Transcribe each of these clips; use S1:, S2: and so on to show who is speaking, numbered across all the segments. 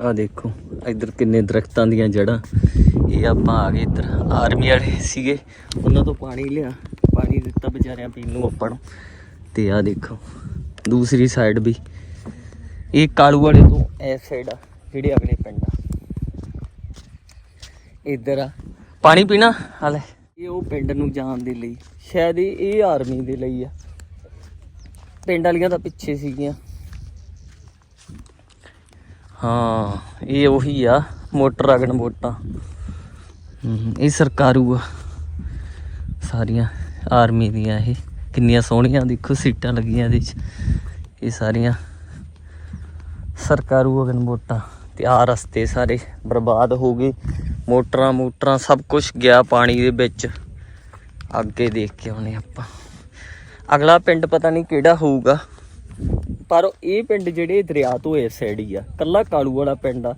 S1: ਆ ਦੇਖੋ, ਇੱਧਰ ਕਿੰਨੇ ਦਰਖਤਾਂ ਦੀਆਂ ਜੜਾਂ ਇਹ ਆਪਾਂ ਆ ਗਏ ਇੱਧਰ ਆਰਮੀ ਵਾਲੇ ਸੀਗੇ। ਉਹਨਾਂ ਤੋਂ ਪਾਣੀ ਲਿਆ। ਪਾਣੀ ਦਿੱਤਾ ਵਿਚਾਰਿਆਂ ਪੀਣ ਨੂੰ ਆਪਾਂ ਨੂੰ। ਤੇ ਆ ਦੇਖੋ, ਦੂਸਰੀ ਸਾਈਡ ਵੀ। ਇਹ ਕਾਲੂ ਵਾਲੇ ਤੋਂ ਇਸ ਸਾਈਡ ਆ, ਜਿਹੜੇ ਅਗਲੇ ਪਿੰਡ ਆ। ਇੱਧਰ ਆ। ਪਾਣੀ ਪੀਣਾ? ਹਲੇ ਇਹ ਉਹ ਪਿੰਡ ਨੂੰ ਜਾਣ ਦੇ ਲਈ। ਸ਼ਾਇਦ ਇਹ ਇਹ ਆਰਮੀ ਦੇ ਲਈ ਆ। ਪਿੰਡ ਵਾਲੀਆਂ ਤਾਂ ਪਿੱਛੇ ਸੀਗੀਆਂ। ਹਾਂ, ਇਹ ਉਹੀ ਆ, ਮੋਟਰ ਅਗਨ ਵੋਟਾਂ। ਇਹ ਸਰਕਾਰੂ ਆ, ਸਾਰੀਆਂ ਆਰਮੀ ਦੀਆਂ ਇਹ। ਕਿੰਨੀਆਂ ਸੋਹਣੀਆਂ, ਦੇਖੋ ਸੀਟਾਂ ਲੱਗੀਆਂ ਇਹਦੇ 'ਚ। ਇਹ ਸਾਰੀਆਂ ਸਰਕਾਰੂ ਅਗਨ ਵੋਟਾਂ ਤੇ ਆ ਰਸਤੇ ਸਾਰੇ ਬਰਬਾਦ ਹੋ ਗਏ। ਮੋਟਰਾਂ ਮੋਟਰਾਂ ਸਭ ਕੁਝ ਗਿਆ ਪਾਣੀ ਦੇ ਵਿੱਚ। ਅੱਗੇ ਦੇਖ ਕੇ ਆਉਣੇ ਆਪਾਂ। ਅਗਲਾ ਪਿੰਡ ਪਤਾ ਨਹੀਂ ਕਿਹੜਾ ਹੋਊਗਾ। ਪਰ ਇਹ ਪਿੰਡ ਜਿਹੜੇ ਦਰਿਆ ਤੋਂ ਇਸ ਸਾਈਡ ਹੀ ਆ, ਕੱਲਾ ਕਾਲੂ ਵਾਲਾ ਪਿੰਡ ਆ,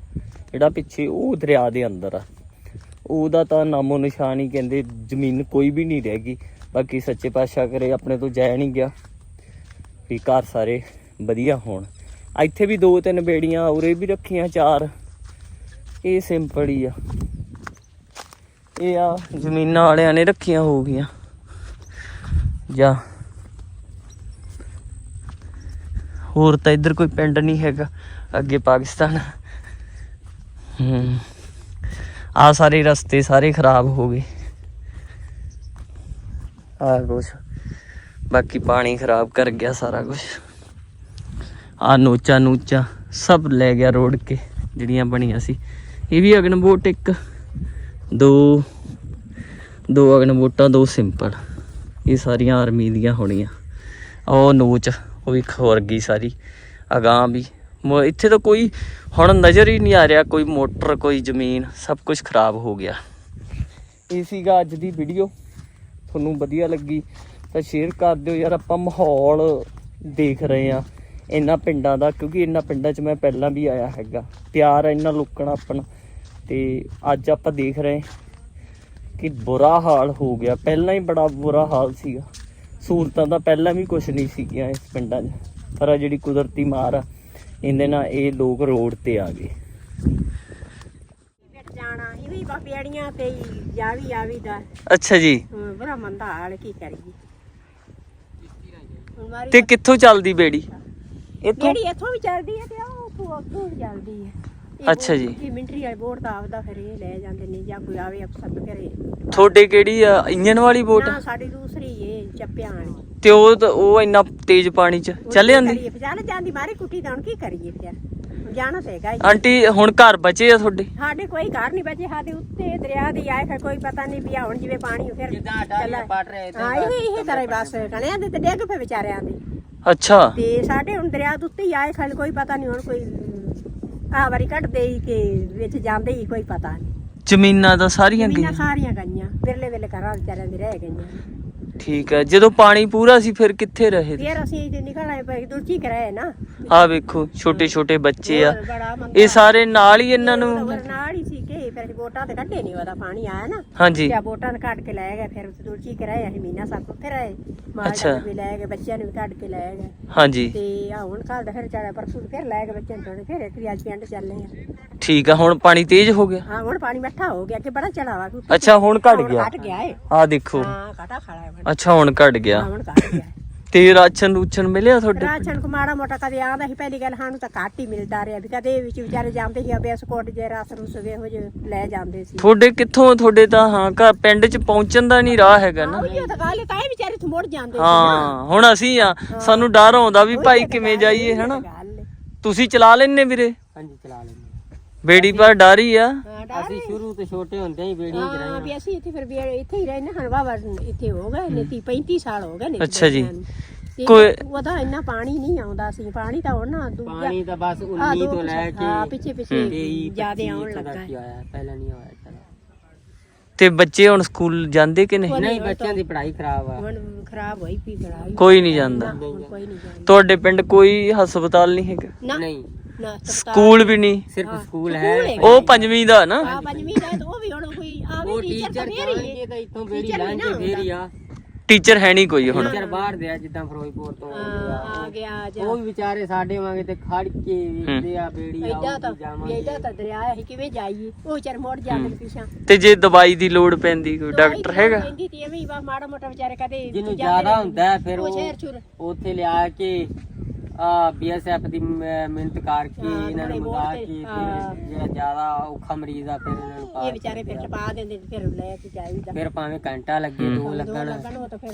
S1: ਜਿਹੜਾ ਪਿੱਛੇ ਉਹ ਦਰਿਆ ਦੇ ਅੰਦਰ ਆ। ਉਹਦਾ ਤਾਂ ਨਾਮੋ ਨਿਸ਼ਾਨ ਹੀ ਕਹਿੰਦੇ ਜ਼ਮੀਨ ਕੋਈ ਵੀ ਨਹੀਂ ਰਹਿ ਗਈ। ਬਾਕੀ ਸੱਚੇ ਪਾਤਸ਼ਾਹ ਕਰੇ ਆਪਣੇ ਤੋਂ ਜਾਇਆ ਨਹੀਂ ਗਿਆ ਵੀ ਘਰ ਸਾਰੇ ਵਧੀਆ ਹੋਣ। ਇੱਥੇ ਵੀ ਦੋ ਤਿੰਨ ਬੇੜੀਆਂ, ਉਰੇ ਵੀ ਰੱਖੀਆਂ ਚਾਰ। ਇਹ ਸਿੰਪਲ ਹੀ ਆ। ਇਹ ਆ ਜ਼ਮੀਨਾਂ ਵਾਲਿਆਂ ਨੇ ਰੱਖੀਆਂ ਹੋਊਗੀਆਂ। ਜਾਂ ਹੋਰ ਤਾਂ ਇੱਧਰ ਕੋਈ ਪਿੰਡ ਨਹੀਂ ਹੈਗਾ, ਅੱਗੇ ਪਾਕਿਸਤਾਨ। ਹੂੰ। ਆ ਸਾਰੇ ਰਸਤੇ ਸਾਰੇ ਖਰਾਬ ਹੋ ਗਏ। ਆ ਕੁਛ। ਬਾਕੀ ਪਾਣੀ ਖਰਾਬ ਕਰ ਗਿਆ ਸਾਰਾ ਕੁਝ ਆ ਨੋਚਾ ਨੂਚਾ ਸਭ ਲੈ ਗਿਆ ਰੋੜ ਕੇ, ਜਿਹੜੀਆਂ ਬਣੀਆਂ ਸੀ। ਇਹ ਵੀ ਅਗਨਬੋਟ ਇੱਕ, ਦੋ ਦੋ ਅਗਨਬੋਟਾਂ ਦੋ ਸਿੰਪਲ। ਇਹ ਸਾਰੀਆਂ ਆਰਮੀ ਦੀਆਂ ਹੋਣੀਆਂ। ਉਹ ਨੋਚ। ਉਹ ਵੀ ਸਾਰੀ, ਅਗਾਂਹ ਵੀ। ਮੋ- ਇੱਥੇ ਤਾਂ ਕੋਈ, ਹੁਣ ਨਜ਼ਰ ਹੀ ਨਹੀਂ ਆ ਰਿਹਾ ਕੋਈ ਮੋਟਰ, ਕੋਈ ਜ਼ਮੀਨ, ਸਭ ਕੁਝ ਖਰਾਬ ਹੋ ਗਿਆ। ਇਹ ਸੀਗਾ ਅੱਜ ਦੀ ਵੀਡੀਓ ਤੁਹਾਨੂੰ ਵਧੀਆ ਲੱਗੀ ਤਾਂ ਸ਼ੇਅਰ ਕਰ ਦਿਓ ਯਾਰ, ਆਪਾਂ ਮਾਹੌਲ ਦੇਖ ਰਹੇ ਆ ਇਹਨਾਂ ਪਿੰਡਾਂ ਦਾ, ਕਿਉਂਕਿ ਇਹਨਾਂ ਪਿੰਡਾਂ 'ਚ ਮੈਂ ਪਹਿਲਾਂ ਵੀ ਆਇਆ ਹੈਗਾ। ਪਿਆਰ ਇਹਨਾਂ ਲੋਕਾਂ ਨਾਲ ਆਪਣਾ। ਤੇ ਅੱਜ ਆਪਾਂ ਦੇਖ ਰਹੇ ਕਿ ਬੁਰਾ ਹਾਲ ਹੋ ਗਿਆ। ਪਹਿਲਾਂ ਹੀ ਬੜਾ ਬੁਰਾ ਹਾਲ ਸੀਗਾ। ਸਹੂਲਤਾਂ ਤਾਂ ਪਹਿਲਾਂ ਵੀ ਕੁਝ ਨਹੀਂ ਸੀਗੀਆਂ ਇਸ ਪਿੰਡਾਂ 'ਚ। ਪਰ ਆ ਜਿਹੜੀ ਕੁਦਰਤੀ ਮਾਰ ਆ ਇਹਦੇ ਨਾਲ ਇਹ ਲੋਕ ਰੋਡ ਤੇ ਆ ਗਏ।
S2: ਮਿਟ ਜਾਣਾ ਇਹ ਵੀ ਬਾਪੀੜੀਆਂ ਤੇ ਹੀ ਜਾਵੀ ਆਵੀ ਦਾ।
S1: ਅੱਛਾ ਜੀ।
S2: ਹੁਣ ਬੜਾ ਮੰਦਾ ਹਾਲ ਕੀ ਕਰੀਏ। ਹੁਣ ਮਾਰੀ
S1: ਤੇ ਕਿੱਥੋਂ ਚੱਲਦੀ ਬੇੜੀ? ਇੱਥੋਂ?
S2: ਜਿਹੜੀ ਇੱਥੋਂ ਵੀ ਚੱਲਦੀ ਹੈ ਤੇ ਉਹ ਉੱਥੋਂ ਅੱਗੋਂ ਵੀ ਚੱਲਦੀ ਹੈ
S1: ਅੱਛਾ ਜੀ।
S2: ਮਿੰਟਰੀ ਵਾਲੇ ਬੋਰਡ ਦਾ ਆਪਦਾ ਫਿਰ ਇਹ ਲੈ ਜਾਂਦੇ ਨੇ ਜਾਂ ਕੋਈ ਆਵੇ ਅਫਸਰ ਕਰੇ
S1: ਤੁਹਾਡੇ ਕਿਹੜੀ ਆ? ਇੰਜਨ ਵਾਲੀ ਬੋਟ
S2: ਨਾ ਸਾਡੀ ਦੂਸਰੀ ਇਹ ਚੱਪਿਆਂ ਵਾਲੀ
S1: ਤੇ ਉਹ ਤਾਂ- ਉਹ ਇੰਨਾ ਤੇਜ਼ ਪਾਣੀ 'ਚ ਚੱਲ ਜਾਂਦੀ?
S2: ਕਰੀਏ? ਫਿਰ? ਚੱਲ ਜਾਂਦੀ ਮਾਰੀ ਕੁੱਟੀ ਤਾਂ ਹੁਣ ਕੀ ਕਰੀਏ ਫਿਰ? ਹੁਣ ਜਾਣਾ ਤੇ ਹੈਗਾ ਹੀ।
S1: ਆਂਟੀ ਹੁਣ ਘਰ ਬਚੇ ਆ ਤੁਹਾਡੇ?
S2: ਸਾਡੇ ਕੋਈ ਘਰ ਨਹੀਂ ਬਚੇ ਸਾਡੇ ਉੱਤੇ ਦਰਿਆ ਦੀ ਆਏ ਫਿਰ ਕੋਈ ਪਤਾ ਨਹੀਂ ਵੀ ਆ ਹੁਣ ਜਿਵੇਂ ਪਾਣੀ ਫਿਰ ਜਿੱਦਾਂ ਡਾਲੀਆਂ ਪੜ ਰਹੇ ਹਾਂ ਇਹ ਇਹ ਤਰ੍ਹਾਂ ਹੀ ਬਸ ਕਣਿਆਂ ਦੇ ਤੇ ਡਿੱਗ ਪਏ ਵਿਚਾਰਿਆਂ ਦੇ।
S1: ਅੱਛਾ।
S2: ਤੇ ਸਾਡੇ ਹੁਣ ਦਰਿਆ ਦੇ ਉੱਤੇ ਹੀ ਆਏ ਖਾਲੀ ਕੋਈ ਪਤਾ ਨਹੀਂ ਹੁਣ ਕੋਈ ਆ ਵਾਰੀ ਕੱਢਦੇ ਹੀ ਕਿ ਵਿੱਚ ਜਾਂਦੇ ਹੀ ਕੋਈ ਪਤਾ ਨਹੀਂ।
S1: ਜ਼ਮੀਨਾਂ ਤਾਂ ਸਾਰੀਆਂ
S2: ਜ਼ਮੀਨਾਂ
S1: ਗਈਆਂ।
S2: ਸਾਰੀਆਂ ਗਈਆਂ ਵਿਰਲੇ ਵੇਲੇ ਘਰਾਂ ਵਿਚਾਰਿਆਂ ਦੇ ਰਹਿ ਗਈਆਂ।
S1: ਠੀਕ ਹੈ। ਜਦੋਂ ਪਾਣੀ ਪੂਰਾ ਸੀ ਫਿਰ ਕਿੱਥੇ ਰਹੇ
S2: ਫਿਰ ਅਸੀਂ ਜੇ ਨਿਕਲ ਆਏ ਪਏ ਦੁਰਚੀ ਕਰਾਏ ਨਾ।
S1: ਆ ਵੇਖੋ ਛੋਟੇ ਛੋਟੇ ਬੱਚੇ ਆ।
S2: ਹੋਰ ਬੜਾ ਮੰਦਾ
S1: ਇਹ ਸਾਰੇ ਨਾਲ ਹੀ ਇਹਨਾਂ ਨੂੰ
S2: ਨਾਲ ਹੀ ਸੀ ਕਿ ਫਿਰ ਵੋਟਾਂ ਤੇ ਕੱਢੇ ਨਹੀਂ ਉਹਦਾ ਪਾਣੀ ਆਇਆ ਨਾ।
S1: ਹਾਂਜੀ।
S2: ਤੇ ਵੋਟਾਂ ਤੇ ਕੱਢ ਕੇ ਲੈ ਗਏ ਫਿਰ ਉੱਥੇ ਦੁਰਚੀ ਕਰਾਏ ਅਸੀਂ ਮਹੀਨਾ ਸੱਤ ਉੱਥੇ ਰਹੇ। ਮਾਲ
S1: ਅੱਛਾ।
S2: ਵੀ ਲੈ ਗਏ ਬੱਚਿਆਂ ਨੂੰ ਵੀ ਕੱਢ ਕੇ ਲੈ ਗਏ।
S1: ਹਾਂਜੀ।
S2: ਤੇ ਆ ਹੁਣ ਕੱਲ ਦਾ ਫਿਰ ਚਾੜਾ ਪਰਸੋਂ ਫਿਰ ਲੈ ਗਏ ਬੱਚਿਆਂ ਨੂੰ ਫਿਰ ਇੱਕ ਵੀ ਅੱਜ ਪਿੰਡ ਚੱਲੇ ਆ।
S1: ਠੀਕ ਆ ਹੁਣ ਪਾਣੀ ਤੇਜ਼ ਹੋ ਗਿਆ?
S2: ਹਾਂ ਹੁਣ ਪਾਣੀ ਮਿੱਠਾ ਹੋ ਗਿਆ ਕਿ ਬੜਾ ਚੜਾਵਾ ਕੋਈ
S1: ਅੱਛਾ ਹੁਣ ਘਟ ਗਿਆ?
S2: ਘਟ ਗਿਆ ਏ।
S1: ਆ ਦੇਖੋ।
S2: ਹਾਂ ਕਾਟਾ ਖੜਾ ਹੈ
S1: ਅੱਛਾ ਹੁਣ ਘਟ ਗਿਆ।
S2: ਹਾਂ ਹੁਣ ਘਟ ਗਿਆ। ਏ।
S1: ਤੇ ਰਾਸ਼ਨ ਰੂਸ਼ਨ ਮਿਲਿਆ ਤੁਹਾਡੇ
S2: ਰਾਸ਼ਨ ਕੋ ਮਾੜਾ ਮੋਟਾ ਕਦੇ ਆਉਂਦਾ ਸੀ ਪਹਿਲੀ ਗੱਲ ਸਾਨੂੰ ਤਾਂ ਘੱਟ ਹੀ ਮਿਲਦਾ ਰਿਹਾ ਵੀ ਕਦੇ ਵਿੱਚ ਵਿਚਾਰੇ ਜਾਂਦੇ ਸੀ ਬਿਸਕੁਟ ਜੇ ਰਸ ਰੁਸ ਵੇ ਹੋ ਜੇ ਲੈ ਜਾਂਦੇ ਸੀ।
S1: ਤੁਹਾਡੇ ਕਿੱਥੋਂ ਤੁਹਾਡੇ ਤਾਂ ਹਾਂ ਘਰ ਪਿੰਡ ਚ ਪਹੁੰਚਣ ਦਾ ਨਹੀਂ ਰਾਹ ਹੈਗਾ ਨਾ।
S2: ਉਹ ਤਾਂ ਗੱਲ ਤਾਂ ਇਹ ਵਿਚਾਰੇ ਤੋਂ ਮੁੜ ਜਾਂਦੇ ਸੀ ਨਾ।
S1: ਹਾਂ ਹੁਣ ਅਸੀਂ ਆ ਸਾਨੂੰ ਡਰ ਆਉਂਦਾ ਵੀ
S2: ਉਹੀ
S1: ਭਾਈ
S2: ਤਾਂ
S1: ਕਿਵੇਂ
S2: ਗੱਲ-
S1: ਜਾਈਏ
S2: ਉਹੀ
S1: ਹਨਾ?
S2: ਗੱਲ।
S1: ਤੁਸੀਂ ਚਲਾ ਲੈਣੇ ਵੀਰੇ?
S3: ਹਾਂਜੀ ਚਲਾ ਲੈਂਦੇ।
S1: ਬੇੜੀ ਪਰ ਡਰ ਹੀ ਆ।
S2: ਹਾਂ ਡਰ।
S3: ਅਸੀਂ ਸ਼ੁਰੂ ਤੋਂ ਛੋਟੇ ਹੁੰਦੇ ਹੀ ਬੇੜੀਆਂ ਚ
S2: ਹਾਂ
S3: ਰਹੇ
S2: ਵੀ ਅਸੀਂ ਇੱਥੇ ਫਿਰ ਵੀ ਇੱਥੇ ਹੀ ਰਹੇ ਨਾ ਹਨ ਬਾਬਾ ਇੱਥੇ ਹੋ ਗਏ ਨੇ 30 35 ਸਾਲ ਹੋ ਗਏ ਨੇ
S1: ਅੱਛਾ ਜੀ। ਕੋਈ-
S2: ਉਹਦਾ ਇੰਨਾ ਪਾਣੀ ਨਹੀਂ ਆਉਂਦਾ ਸੀ ਪਾਣੀ ਤਾਂ ਹੁਣ ਨਾ ਦੂਜਾ
S3: ਪਾਣੀ ਤਾਂ ਬਸ
S2: ਆਹ
S3: 19
S2: ਦੋ
S3: ਤੋਂ ਲੈ ਕੇ
S2: ਹਾਂ ਪਿੱਛੇ ਪਿੱਛੇ ਜਿਆਦੇ ਆਉਣ ਲੱਗਾ
S3: ਹੀ ਆਇਆ ਪਹਿਲਾਂ ਨਹੀਂ ਆਇਆ ਚਲਾ
S1: ਤੇ। ਬੱਚੇ ਹੁਣ ਸਕੂਲ ਜਾਂਦੇ ਕਿ ਨਹੀਂ?
S3: ਨਹੀਂ ਬੱਚਿਆਂ ਦੀ ਪੜ੍ਹਾਈ ਖਰਾਬ ਆ।
S2: ਹੁਣ ਖਰਾਬ ਹੋਈ ਪਈ ਪੜਾਈ
S1: ਕੋਈ ਨਹੀਂ ਜਾਂਦਾ।
S2: ਕੋਈ ਨਹੀਂ ਜਾਂਦਾ।
S1: ਤੁਹਾਡੇ ਪਿੰਡ ਕੋਈ ਹਸਪਤਾਲ ਨਹੀਂ ਹੈਗਾ?
S2: ਨਾ।
S3: ਨਹੀਂ।
S2: ਨਾ ਸਰਕਾਰ-
S1: ਸਕੂਲ ਵੀ ਨਹੀਂ।
S3: ਸਿਰਫ ਸਕੂਲ
S2: ਸਕੂਲ
S3: ਹੈ
S2: ਹੈਗਾ।
S1: ਉਹ ਪੰਜਵੀਂ ਦਾ ਨਾ।
S2: ਆ ਪੰਜਵੀਂ ਦਾ ਤਾਂ ਉਹ ਵੀ ਹੁਣ ਕੋਈ
S3: ਉਹ
S2: ਟੀਚਰ ਤਾਂ
S3: ਟੀਚਰ
S2: ਫੇਰ ਹੀ
S3: ਜਾਣਗੇ ਤਾਂ ਇੱਥੋਂ ਬੇੜੀ
S2: ਟੀਚਰ ਵੀ
S3: ਲਾਂ
S2: ਨਾ
S3: ਕੇ ਫੇਰ ਹੀ ਆ।
S1: ਟੀਚਰ ਹੈ ਨਹੀਂ ਕੋਈ ਹੁਣ।
S3: ਟੀਚਰ ਬਾਹਰ ਦੇ ਆ ਜਿੱਦਾਂ ਫਿਰੋਜ਼ਪੁਰ ਤੋਂ ਆਉਂਦੇ ਆ।
S2: ਆ ਗਿਆ ਜਾਂ।
S3: ਉਹ ਵੀ ਵਿਚਾਰੇ ਸਾਡੇ ਵਾਂਗੇ ਤੇ ਖੜ ਕੇ ਵੇਖਦੇ ਆ ਬੇੜੀ
S2: ਐਡਾ ਤਾਂ
S3: ਆਉਂਦੀ
S2: ਵੀ
S3: ਜਾਵਾਂਗੇ।
S2: ਐਡਾ ਤਾਂ ਦਰਿਆ ਹੈ ਕਿਵੇਂ ਜਾਈਏ? ਉਹ ਚਰ ਮੋੜ ਜਾਂਦੇ ਪਿਛਾਂ।
S1: ਤੇ ਜੇ ਦਵਾਈ ਦੀ ਲੋੜ ਪੈਂਦੀ ਕੋਈ ਡਾਕਟਰ ਹੈਗਾ?
S2: ਕਹਿੰਦੀ ਤੇ ਐਵੇਂ ਹੀ ਬਸ ਮਾੜਾ ਮੋਟਾ ਵਿਚਾਰੇ ਕਦੇ
S3: ਜਿਹਨੂੰ
S2: ਜਾਂਦੇ
S3: ਜ਼ਿਆਦਾ। ਹੁੰਦਾ ਹੈ, ਫਿਰ
S2: ਉਹ
S3: ਉਹ
S2: ਸ਼ਹਿਰ ਛੁਰ
S3: ਉੱਥੇ ਲਿਆ ਕੇ ਆ ਬੀਐਸਐਫ ਦੀ ਮਿਹਨਤ ਕਰਕੇ
S2: ਹਾਂ,
S3: ਇਹਨਾਂ ਨੂੰ
S2: ਬਹੁਤ
S3: ਕੇ
S2: ਤੇ- ਹਾਂ।
S3: ਜਿਹੜਾ ਜ਼ਿਆਦਾ ਔਖਾ ਮਰੀਜ਼ ਆ ਫਿਰ ਇਹਨਾਂ ਨੂੰ ਪਾ
S2: ਇਹ ਵਿਚਾਰੇ ਫਿਰ ਟਪਾ ਦਿੰਦੇ ਫਿਰ ਲੈ ਕੇ ਜਾਈਦਾ
S3: ਫਿਰ ਭਾਵੇਂ ਘੰਟਾ ਲੱਗੇ ਦੋ ਲੱਗਣ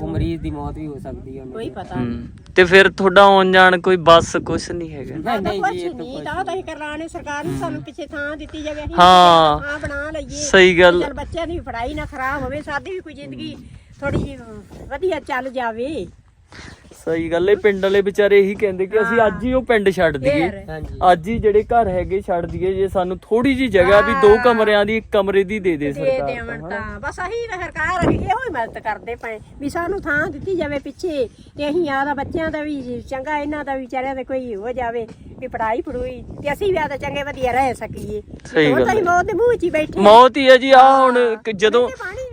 S2: ਉਹ
S3: ਮਰੀਜ਼ ਦੀ ਮੌਤ ਵੀ ਹੋ ਸਕਦੀ ਹੈ
S2: ਕੋਈ। ਪਤਾ
S1: ਹੂੰ। ਤੇ ਫਿਰ ਤੁਹਾਡਾ ਆਉਣ ਜਾਣ ਕੋਈ ਬੱਸ ਕੁਛ ਨਹੀਂ ਹੈਗਾ?
S3: ਨਹੀਂ ਜੀ ਇਹ ਤਾਂ
S2: ਤਾਂ ਤਾਂ ਹੀ ਕਰਲਾਣੇ ਸਰਕਾਰ ਨੂੰ ਸਾਨੂੰ ਪਿੱਛੇ ਥਾਂ ਦਿੱਤੀ ਜਾਵੇ ਅਸੀਂ
S1: ਹਾਂ।
S2: ਥਾਂ ਬਣਾ ਲਈਏ।
S1: ਸਹੀ ਗੱਲ।
S2: ਚੱਲ ਬੱਚਿਆਂ ਦੀ ਪੜ੍ਹਾਈ ਨਾ ਖਰਾਬ ਹੋਵੇ ਸਾਡੀ ਵੀ ਕੋਈ ਜ਼ਿੰਦਗੀ ਥੋੜੀ ਜਿਹੀ ਵਧੀਆ ਚੱਲ ਜਾਵੇ।
S1: ਸਹੀ ਗੱਲ ਇਹ ਪਿੰਡ ਵਾਲੇ ਵਿਚਾਰੇ ਇਹੀ ਕਹਿੰਦੇ ਕਿ ਅਸੀਂ ਅੱਜ ਹੀ ਉਹ ਪਿੰਡ ਛੱਡ ਦਈਏ।
S3: ਹਾਂਜੀ।
S1: ਅੱਜ ਹੀ ਜਿਹੜੇ ਘਰ ਹੈਗੇ ਛੱਡ ਦਈਏ ਜੇ ਸਾਨੂੰ ਥੋੜੀ ਜੀ ਜਗ੍ਹਾ ਵੀ ਦੋ ਕਮਰਿਆਂ ਦੀ ਇੱਕ ਕਮਰੇ ਦੀ ਦੇ ਦੇ
S2: ਦੇ
S1: ਸਰਕਾਰ
S2: ਦੇਵਣ
S1: ਤਾਂ,
S2: ਤਾਂ। ਬਸ ਅਹੀ ਸਰਕਾਰ ਇਹੋ ਹੀ ਮਦਦ ਕਰਦੇ ਪਏ ਵੀ ਸਾਨੂੰ ਥਾਂ ਦਿੱਤੀ ਜਾਵੇ ਪਿੱਛੇ ਤੇ ਅਸੀਂ ਆਦਾ ਬੱਚਿਆਂ ਦਾ ਵੀ ਚੰਗਾ ਇਹਨਾਂ ਦਾ ਵੀ ਵਿਚਾਰਿਆਂ ਦਾ ਕੋਈ ਹੋ ਜਾਵੇ ਵੀ ਪੜਾਈ ਪੜੂਈ ਤੇ ਅਸੀਂ ਵੀ ਆਦਾ ਚੰਗੇ ਵਧੀਆ ਰਹਿ ਸਕੀਏ।
S1: ਸਹੀ ਗੱਲ ਹੈ।
S2: ਮੌਤ ਦੇ ਮੂੰਹ 'ਚ ਹੀ ਬੈਠੇ
S1: ਮੌਤ ਹੀ ਹੈ ਜੀ ਆ ਹੁਣ ਕਿ ਜਦੋਂ।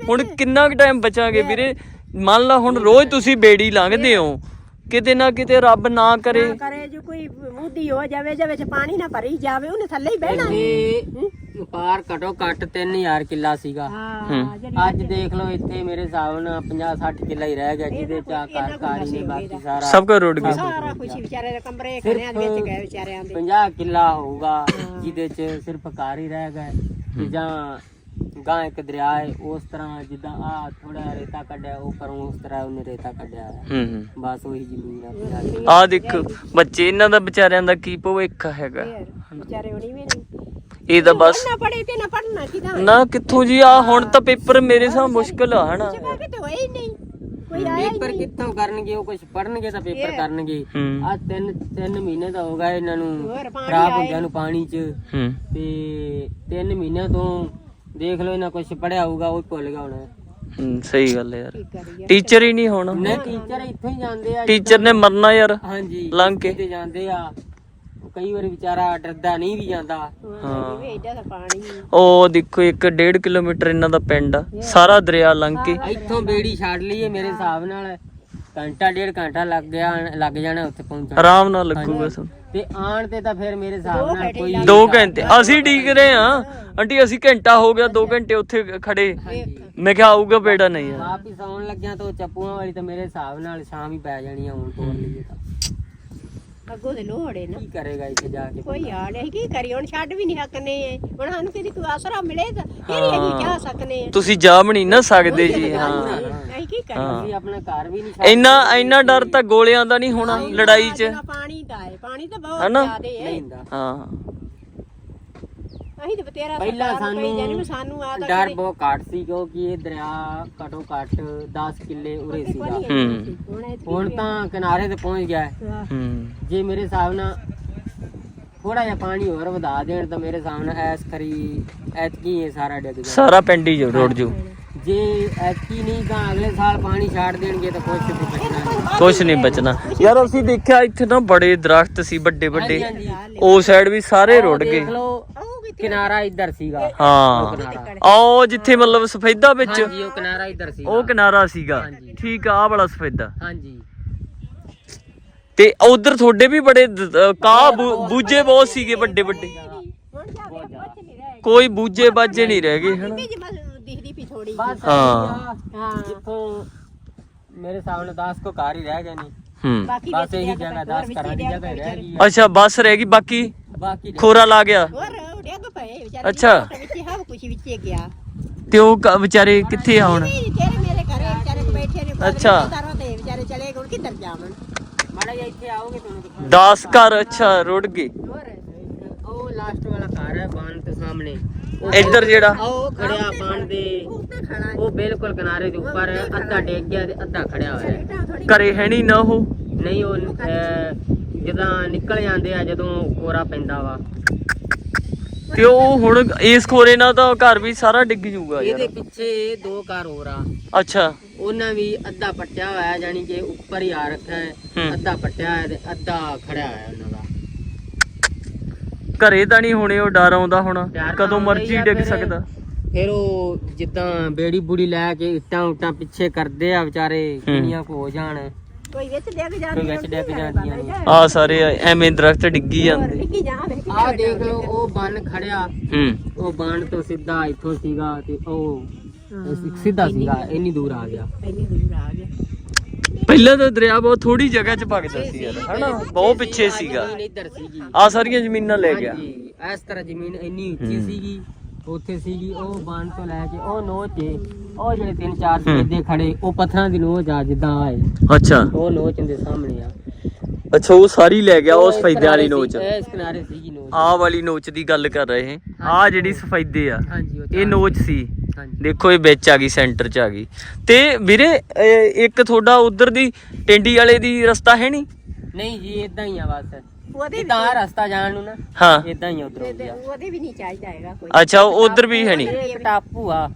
S1: ਹੁਣ ਕਿੰਨਾ ਕੁ ਟਾਈਮ ਬਚਾਂਗੇ ਵੀਰੇ? ਮੰਨ ਲਾ ਹੁਣ ਰੋਜ਼ ਤੁਸੀਂ ਬੇੜੀ ਲੰਘਦੇ ਹੋ। ਕਿਤੇ ਨਾ ਕਿਤੇ ਰੱਬ ਨਾ ਕਰੇ।
S2: ਨਾ ਕਰੇ ਜੋ ਕੋਈ ਮੁੱਦੀ ਹੋ ਜਾਵੇ ਜੇ ਵਿੱਚ ਪਾਣੀ ਨਾ ਭਰੀ ਜਾਵੇ ਉਹਨੇ ਥੱਲੇ ਹੀ ਬਹਿਣਾ
S3: ਇੱਥੇ ਪਾਰ ਘਟੋ ਘੱਟ 3000 ਕਿੱਲਾ ਸੀਗਾ।
S2: ਹਾਂ ਜਿਹੜੀ
S3: ਅੱਜ ਦੇਖ ਲਓ ਇੱਥੇ ਮੇਰੇ ਹਿਸਾਬ ਨਾਲ 50 60 ਕਿੱਲਾ ਹੀ ਰਹਿ ਗਿਆ ਜਿਹਦੇ ਚ ਆ ਘਰ ਘਰ ਹੀ ਨੇ ਬਾਕੀ ਸਾਰਾ
S1: ਸਭ ਕੁਝ ਰੁੜ ਗਿਆ।
S2: ਸਾਰਾ ਕੁਝ ਵਿਚਾਰੇ ਦੇ ਕਮਰੇ ਖਣਿਆਂ ਦੇ ਵਿੱਚ ਗਏ ਵਿਚਾਰਿਆਂ ਦੇ।
S3: 50 ਕਿੱਲਾ ਹੋਊਗਾ ਜਿਹਦੇ ਚ ਸਿਰਫ ਘਰ ਹੀ ਰਹਿ ਗਏ ਜਾਂ ਗਾਂ ਇੱਕ ਦਰਿਆ ਹੈ ਉਸ ਤਰ੍ਹਾਂ ਜਿੱਦਾਂ ਆ ਥੋੜਾ ਰੇਤਾ ਕੱਢਿਆ ਉਹ ਪਰੋਂ ਉਸ ਤਰ੍ਹਾਂ ਉਹਨੇ ਰੇਤਾ ਕੱਢਿਆ ਹੈ।
S1: ਹੂੰ ਹੂੰ।
S3: ਬਸ ਉਹੀ ਜ਼ਮੀਨ ਆ
S1: ਆ ਦੇਖੋ ਬੱਚੇ ਇਹਨਾਂ ਦਾ ਵਿਚਾਰਿਆਂ ਦਾ ਕੀ ਭਵਿੱਖ ਹੈਗਾ।
S2: ਫਿਰ ਵਿਚਾਰੇ ਉਣੀ ਵੀ ਨਹੀਂ।
S1: ਇਹ ਤਾਂ ਬਸ
S2: ਨਾ ਪੜੇ ਤੇ ਨਾ ਪੜਨਾ ਕਿਦਾਂ
S1: ਨਾ ਕਿੱਥੋਂ ਜੀ ਆ ਹੁਣ ਤਾਂ ਪੇਪਰ ਮੇਰੇ ਸਾਹ ਮੁਸ਼ਕਲ ਆ ਹਨਾ?
S2: ਜਗ੍ਹਾ ਕਿਤੇ ਹੋਏ ਹੀ ਨਹੀਂ। ਕੋਈ ਆਇਆ ਹੀ
S3: ਪੇਪਰ
S2: ਨਹੀਂ।
S3: ਕਿੱਥੋਂ ਕਰਨਗੇ ਉਹ ਕੁਝ ਪੜਨਗੇ ਤਾਂ ਪੇਪਰ ਕਰਨਗੇ।
S1: ਹੂੰ।
S3: ਆ ਤਿੰਨ ਤਿੰਨ ਮਹੀਨੇ ਤਾਂ ਹੋ ਗਏ ਇਹਨਾਂ ਨੂੰ
S2: ਹੋਰ ਪਾਣੀ
S3: ਖਰਾਬ
S2: ਆਏ।
S3: ਹੁੰਦਿਆਂ ਨੂੰ ਪਾਣੀ 'ਚ।
S1: ਹੂੰ।
S3: ਤੇ ਤਿੰਨ ਮਹੀਨਿਆਂ ਤੋਂ ਦੇਖ ਲਓ ਇਹਨਾਂ ਕੁਝ ਪੜਿਆ ਹੋਊਗਾ ਉਹ ਭੁੱਲ ਗਿਆ ਹੋਣਾ।
S1: ਹੂੰ, ਸਹੀ ਗੱਲ ਹੈ ਯਾਰ। ਟੀਚਰ ਹੀ ਨਹੀਂ ਹੋਣਾ।
S3: ਨਹੀਂ ਟੀਚਰ ਇੱਥੋਂ ਹੀ ਜਾਂਦੇ ਆ
S1: ਟੀਚਰ ਨੇ ਮਰਨਾ ਯਾਰ
S3: ਹਾਂਜੀ
S1: ਲੰਘ ਕੇ।
S3: ਕਿਤੇ ਜਾਂਦੇ ਆ। ਉਹ ਕਈ ਵਾਰੀ ਵਿਚਾਰਾ ਡਰਦਾ ਨਹੀਂ ਵੀ ਜਾਂਦਾ।
S2: ਹਾਂ। ਤਾਂ ਪਾਣੀ
S1: ਉਹ ਦੇਖੋ ਇੱਕ ਡੇਢ ਕਿਲੋਮੀਟਰ ਇਹਨਾਂ ਦਾ ਪਿੰਡ ਆ। ਸਾਰਾ ਦਰਿਆ ਲੰਘ ਕੇ।
S3: ਇੱਥੋਂ ਬੇੜੀ ਛੱਡ ਲਈਏ ਮੇਰੇ ਹਿਸਾਬ ਨਾਲ। ਘੰਟਾ ਡੇਢ ਘੰਟਾ ਲੱਗ ਗਿਆ ਲੱਗ ਜਾਣਾ ਉੱਥੇ ਪਹੁੰਚਣ।
S1: ਆਰਾਮ ਨਾਲ ਲੱਗੂਗਾ ਸਭ।
S3: ਤੇ ਆਣ ਤੇ ਤਾਂ ਫਿਰ ਮੇਰੇ ਹਿਸਾਬ ਨਾਲ ਕੋਈ
S1: 2 ਘੰਟੇ ਅਸੀਂ ਡੀਕ ਰਹੇ ਆ ਆਂਟੀ ਅਸੀਂ ਘੰਟਾ ਹੋ ਗਿਆ 2 ਘੰਟੇ ਉੱਥੇ ਖੜੇ। ਮੈਂ ਕਿਹਾ ਆਊਗਾ ਬੇੜਾ ਨਹੀਂ ਯਾਰ
S3: ਵਾਪਿਸ ਆਉਣ ਲੱਗਿਆ ਤਾਂ ਚੱਪੂਆਂ ਵਾਲੀ ਤਾਂ ਮੇਰੇ ਹਿਸਾਬ ਨਾਲ ਸ਼ਾਮ ਹੀ ਪੈ ਜਾਣੀ ਆ ਹੁਣ ਤੋੜ ਲਈਏ ਤਾਂ।
S2: ਅੱਗੋਂ ਦੇ ਲੋੜੇ ਨਾ।
S3: ਕੀ ਕਰੇਗਾ ਇੱਥੇ ਜਾ ਕੇ
S2: ਕੋਈ ਹਾਲ ਨਹੀਂ ਕੀ ਕਰੀ ਹੁਣ ਛੱਡ ਵੀ ਨਹੀਂ ਸਕਨੇ ਹੁਣ ਸਾਨੂੰ ਕਿਤੇ ਕੋਈ ਆਸਰਾ ਮਿਲੇ ਤਾਂ ਫਿਰ ਹੀ ਅਸੀਂ ਜਾ ਸਕਨੇ ਆ।
S1: ਤੁਸੀਂ ਜਾ ਵੀ ਨਹੀਂ ਨਾ ਸਕਦੇ ਜੀ ਹਾਂ।
S2: ਅਸੀਂ ਕੀ ਕਰੀਏ?
S1: ਹਾਂ।
S3: ਅਸੀਂ ਆਪਣਾ ਘਰ ਵੀ ਨਹੀਂ ਛੱਡ
S1: ਇੰਨਾ ਇੰਨਾ ਡਰ ਤਾਂ ਗੋਲਿਆਂ ਦਾ ਨਹੀਂ ਹੋਣਾ ਲੜਾਈ 'ਚ।
S2: ਪਾਣੀ ਦਾ ਹੈ। ਪਾਣੀ ਤਾਂ ਬਹੁਤ
S1: ਹਨਾ?
S2: ਜ਼ਿਆਦੇ ਹਾਂ। ਅਸੀਂ ਤਾਂ ਬਤੇਰਾ
S3: ਪਹਿਲਾਂ
S2: ਸਰਕਾਰ ਨੂੰ ਕਹੀ ਜਾਂਦੇ ਵੀ
S3: ਸਾਨੂੰ
S2: ਸਾਨੂੰ ਆ ਤਾਂ
S3: ਡਰ ਬਹੁਤ ਘੱਟ ਸੀ ਕਿਉਂਕਿ ਇਹ ਦਰਿਆ ਘਟੋ ਘੱਟ 10 ਕਿੱਲੇ ਉਰੇ ਸੀਗਾ।
S1: ਹੂੰ।
S2: ਹੁਣ ਇਹ
S3: ਹੁਣ ਤਾਂ ਕਿਨਾਰੇ ਤੇ ਪਹੁੰਚ ਗਿਆ। ਹੈ।
S1: ਹੂੰ।
S3: ਜੇ ਮੇਰੇ ਹਿਸਾਬ ਨਾਲ ਥੋੜਾ ਜਿਹਾ ਪਾਣੀ ਹੋਰ ਵਧਾ ਦੇਣ ਤਾਂ ਮੇਰੇ ਹਿਸਾਬ ਨਾਲ ਐਸ ਕਰੀ ਐਤਕੀ ਇਹ ਸਾਰਾ ਡਿੱਗ ਜਾ
S1: ਸਾਰਾ ਪਿੰਡ ਹੀ ਜੋ ਰੁੜ ਜੂ।
S3: ਜੇ ਐਤਕੀ ਨਹੀਂ ਤਾਂ ਅਗਲੇ ਸਾਲ ਪਾਣੀ ਛੱਡ ਦੇਣਗੇ ਤਾਂ ਕੁਛ ਵੀ ਬਚਣਾ। ਨਹੀਂ
S1: ਕੁਝ ਨਹੀਂ ਬਚਣਾ। ਯਾਰ ਅਸੀਂ ਦੇਖਿਆ ਇੱਥੇ ਨਾ ਬੜੇ ਦਰਖਤ ਸੀ ਵੱਡੇ ਵੱਡੇ। ਉਹ ਸਾਈਡ ਵੀ ਸਾਰੇ ਰੁੜ ਗਏ।
S3: ਦੇਖ ਲਓ। ਕਿਨਾਰਾ ਇੱਧਰ ਸੀਗਾ।
S1: ਹਾਂ। ਆਓ ਜਿੱਥੇ ਮਤਲਬ ਸਫੈਦਾ ਵਿੱਚ।
S3: ਹਾਂਜੀ ਉਹ ਕਿਨਾਰਾ ਇੱਧਰ ਸੀਗਾ।
S1: ਉਹ ਕਿਨਾਰਾ ਸੀਗਾ।
S3: ਹਾਂਜੀ।
S1: ਠੀਕ ਆ ਆਹ ਵਾਲਾ ਸਫੈਦਾ।
S3: ਹਾਂਜੀ।
S1: ਤੇ ਉਧਰ ਤੁਹਾਡੇ ਵੀ ਬੜੇ ਦ- ਅ, ਕਾਹ ਬੂ- ਬੂਝੇ ਬਹੁਤ ਸੀਗੇ। ਵੱਡੇ ਵੱਡੇ। ਕੋਈ ਬੂਝੇ ਬਾਜੇ ਨਹੀਂ ਰਹਿ ਗਏ ਹਨਾ?
S2: ਬਸ ਦਿਖਦੀ ਪਈ ਥੋੜੀ
S3: ਬਸ
S1: ਹਾਂ।
S2: ਹਾਂ
S3: ਜਿੱਥੋਂ ਮੇਰੇ ਹਿਸਾਬ ਨਾਲ 10 ਕੋ ਘਰ ਹੀ ਰਹਿ ਗਏ ਨੇ।
S1: ਹੂੰ।
S2: ਬਾਕੀ
S3: ਬਸ ਇਹੀ
S2: ਵਿੱਚ
S3: ਜਗ੍ਹਾ 10 ਘਰਾਂ ਦੀ ਜਗ੍ਹਾ ਹੀ ਰਹਿ ਗਈ
S1: ਅੱਛਾ ਬੱਸ ਰਹਿ ਗਈ ਬਾਕੀ ਖੋਰਾ ਲਾ ਗਿਆ।
S2: ਹੋਰ? ਡਿੱਗ ਪਏ ਵਿਚਾਰੇ।
S1: ਅੱਛਾ।
S2: ਵਿੱਚ ਹਵ ਕੁਛ ਵਿੱਚ ਗਿਆ।
S1: ਤੇ ਉਹ ਕ- ਵਿਚਾਰੇ ਕਿੱਥੇ ਆ ਹੁਣ?
S2: ਨਹੀਂ ਤੇਰੇ ਮੇਰੇ ਘਰੇ ਵਿਚਾਰੇ ਬੈਠੇ ਨੇ
S1: ਅੱਛਾ।
S2: ਤੇ ਵਿਚਾਰੇ ਚਲੇ ਗਏ ਹੁਣ ਕਿੱਧਰ ਜਾਵਣ
S3: ਮਾੜਾ ਜਿਹਾ ਇੱਥੇ ਆਓਗੇ ਤੁਹਾਨੂੰ ਦਿਖਾਉਂ
S1: 10 ਘਰ ਅੱਛਾ ਰੁੜ ਗਏ।
S2: ਹੋਰ
S3: ਉਹ ਲਾਸਟ ਵਾਲਾ ਘਰ ਹੈ ਬਾਣ ਦੇ ਸਾਹਮਣੇ। ਉਹ
S1: ਇੱਧਰ ਜਿਹੜਾ
S3: ਉਹ ਖੜਿਆ ਬਾਣ ਦੇ।
S2: ਉੱਤੇ ਖੜਾ
S3: ਉਹ ਬਿਲਕੁਲ ਕਿਨਾਰੇ ਦੇ ਉੱਪਰ ਅੱਧਾ ਡਿੱਗ ਗਿਆ ਤੇ ਅੱਧਾ ਖੜਿਆ ਹੋਇਆ। ਹੈ
S2: ਹੈ ਥੋੜੀ
S1: ਘਰੇ ਹੈ ਨਹੀਂ ਨਾ ਉਹ।
S3: ਨਹੀਂ ਉਹ ਅਹ, ਜਦੋਂ ਨਿਕਲ ਜਾਂਦੇ ਆ ਜਦੋਂ ਕੋਰਾ ਪੈਂਦਾ ਵਾ।
S1: ਤੇ ਉਹ ਹੁਣ ਇਸ ਖੋਰੇ ਨਾਲ ਤਾਂ ਘਰ ਵੀ ਸਾਰਾ ਡਿੱਗ ਜੂਗਾ
S3: ਇਹਦੇ
S1: ਯਾਰ
S3: ਪਿੱਛੇ ਦੋ ਘਰ ਹੋਰ ਆ।
S1: ਅੱਛਾ।
S3: ਉਹਨਾਂ ਵੀ ਅੱਧਾ ਪੱਟਿਆ ਹੋਇਆ ਹੈ, ਜਾਣੀ ਕਿ ਉੱਪਰ ਹੀ ਆ ਰੱਖਿਆ ਹੈ।
S1: ਹੂੰ।
S3: ਅੱਧਾ ਪੱਟਿਆ ਹੈ ਤੇ ਅੱਧਾ ਖੜਿਆ ਹੋਇਆ ਉਹਨਾਂ ਦਾ।
S1: ਘਰੇ ਤਾਂ ਨਹੀਂ ਹੋਣੇ ਉਹ ਡਰ ਆਉਂਦਾ ਹੁਣ।
S3: ਡਰ ਤਾਂ
S1: ਕਦੋਂ
S3: ਆਉਂਦਾ ਹੀ
S1: ਮਰਜ਼ੀ
S3: ਆ
S1: ਡਿੱਗ
S3: ਫਿਰ।
S1: ਸਕਦਾ।
S3: ਫਿਰ ਉਹ ਜਿੱਦਾਂ ਬੇੜੀ ਬੁੜੀ ਲੈ ਕੇ ਇੱਟਾਂ ਉੱਟਾਂ ਪਿੱਛੇ ਕਰਦੇ ਆ ਵਿਚਾਰੇ ਕਿੰਨੀਆਂ ਕੁ ਹੋ ਜਾਣ।
S2: ਕੋਈ ਵਿੱਚ ਡਿੱਗ
S3: ਕੋਈ
S2: ਜਾਂਦੀ
S3: ਵਿੱਚ ਡਿੱਗ ਜਾਂਦੀਆਂ ਨੇ
S1: ਆ। ਸਾਰੇ ਐਵੇਂ ਦਰਖਤ ਡਿੱਗੀ ਜਾਂਦੇ।
S2: ਡਿੱਗੀ ਜਾਵੇ
S3: ਆਹ ਦੇਖ ਲਓ ਉਹ ਬੰਨ ਖੜਿਆ।
S1: ਹੂੰ।
S3: ਉਹ ਬੰਨ ਤੋਂ ਸਿੱਧਾ ਇੱਥੋਂ ਸੀਗਾ ਤੇ ਉਹ ਸਿੱਧਾ ਸੀਗਾ ਇੰਨੀ ਦੂਰ ਆ ਗਿਆ।
S2: ਇੰਨੀ ਦੂਰ ਆ ਗਿਆ।
S1: ਪਹਿਲਾਂ ਤਾਂ ਦਰਿਆ ਬਹੁਤ ਥੋੜੀ ਜਗ੍ਹਾ 'ਚ ਭਗਦਾ ਸੀ ਯਾਰ ਹਨਾ? ਬਹੁਤ ਪਿੱਛੇ ਸੀਗਾ।
S3: ਜ਼ਮੀਨ ਇੱਧਰ ਸੀਗੀ।
S1: ਆ ਸਾਰੀਆਂ ਜ਼ਮੀਨਾਂ ਲੈ ਗਿਆ।
S3: ਹਾਂਜੀ ਇਸ ਤਰ੍ਹਾਂ ਜ਼ਮੀਨ ਇੰਨੀ ਉੱਚੀ ਸੀਗੀ। ਉੱਥੇ ਸੀਗੀ ਉਹ ਬੰਨ ਤੋਂ ਲੈ ਕੇ ਉਹ ਨੋਚ ਏ, ਉਹ ਜਿਹੜੇ ਤਿੰਨ ਚਾਰ ਸੇਦੇ ਖੜੇ ਉਹ ਪੱਥਰਾਂ ਦੀ ਨੋਚ ਆ ਜਿੱਦਾਂ ਆਏ।
S1: ਅੱਛਾ।
S3: ਉਹ ਨੋਚ ਦੇ ਸਾਹਮਣੇ ਆ।
S1: ਅੱਛਾ ਉਹ ਸਾਰੀ ਲੈ ਗਿਆ
S3: ਇਸ
S1: ਸਫੈਦੇ ਵਾਲੀ ਨੋਚ
S3: ਇਸ ਕਿਨਾਰੇ ਸੀਗੀ ਨੋਚ
S1: ਆਹ ਵਾਲੀ ਨੋਚ ਦੀ ਗੱਲ ਕਰ ਰਹੇ ਆ ਜਿਹੜੀ ਸਫੈਦੇ ਆ
S3: ਉਹ
S1: ਇਹ ਨੋਚ ਸੀ। ਦੇਖੋ ਇਹ ਵਿੱਚ ਆ ਗਈ ਸੈਂਟਰ 'ਚ ਆ ਗਈ। ਤੇ ਵੀਰੇ ਇੱਕ ਤੁਹਾਡਾ ਉਧਰ ਦੀ ਟੈਂਡੀ ਵਾਲੇ ਦੀ ਰਸਤਾ ਹੈ ਨਹੀਂ?
S3: ਨਹੀਂ ਜੀ ਇਦਾਂ ਹੀ ਆ ਬਸ।
S2: ਉਹਦੇ ਵੀ
S3: ਇਦਾਂ ਆ ਰਸਤਾ ਜਾਣ ਨੂੰ ਨਾ
S1: ਹਾਂ।
S3: ਇਦਾਂ ਹੀ ਉਧਰ ਹੋ
S2: ਉਹਦੇ-
S3: ਗਿਆ।
S2: ਉਹਦੇ ਵੀ ਨਹੀਂ ਚਾਹੀਦਾ ਹੈਗਾ ਕੋਈ।
S1: ਅੱਛਾ ਉਧਰ ਵੀ ਹੈ ਨਹੀਂ।
S3: ਇਹ ਇੱਕ ਟਾਪੂ ਆ।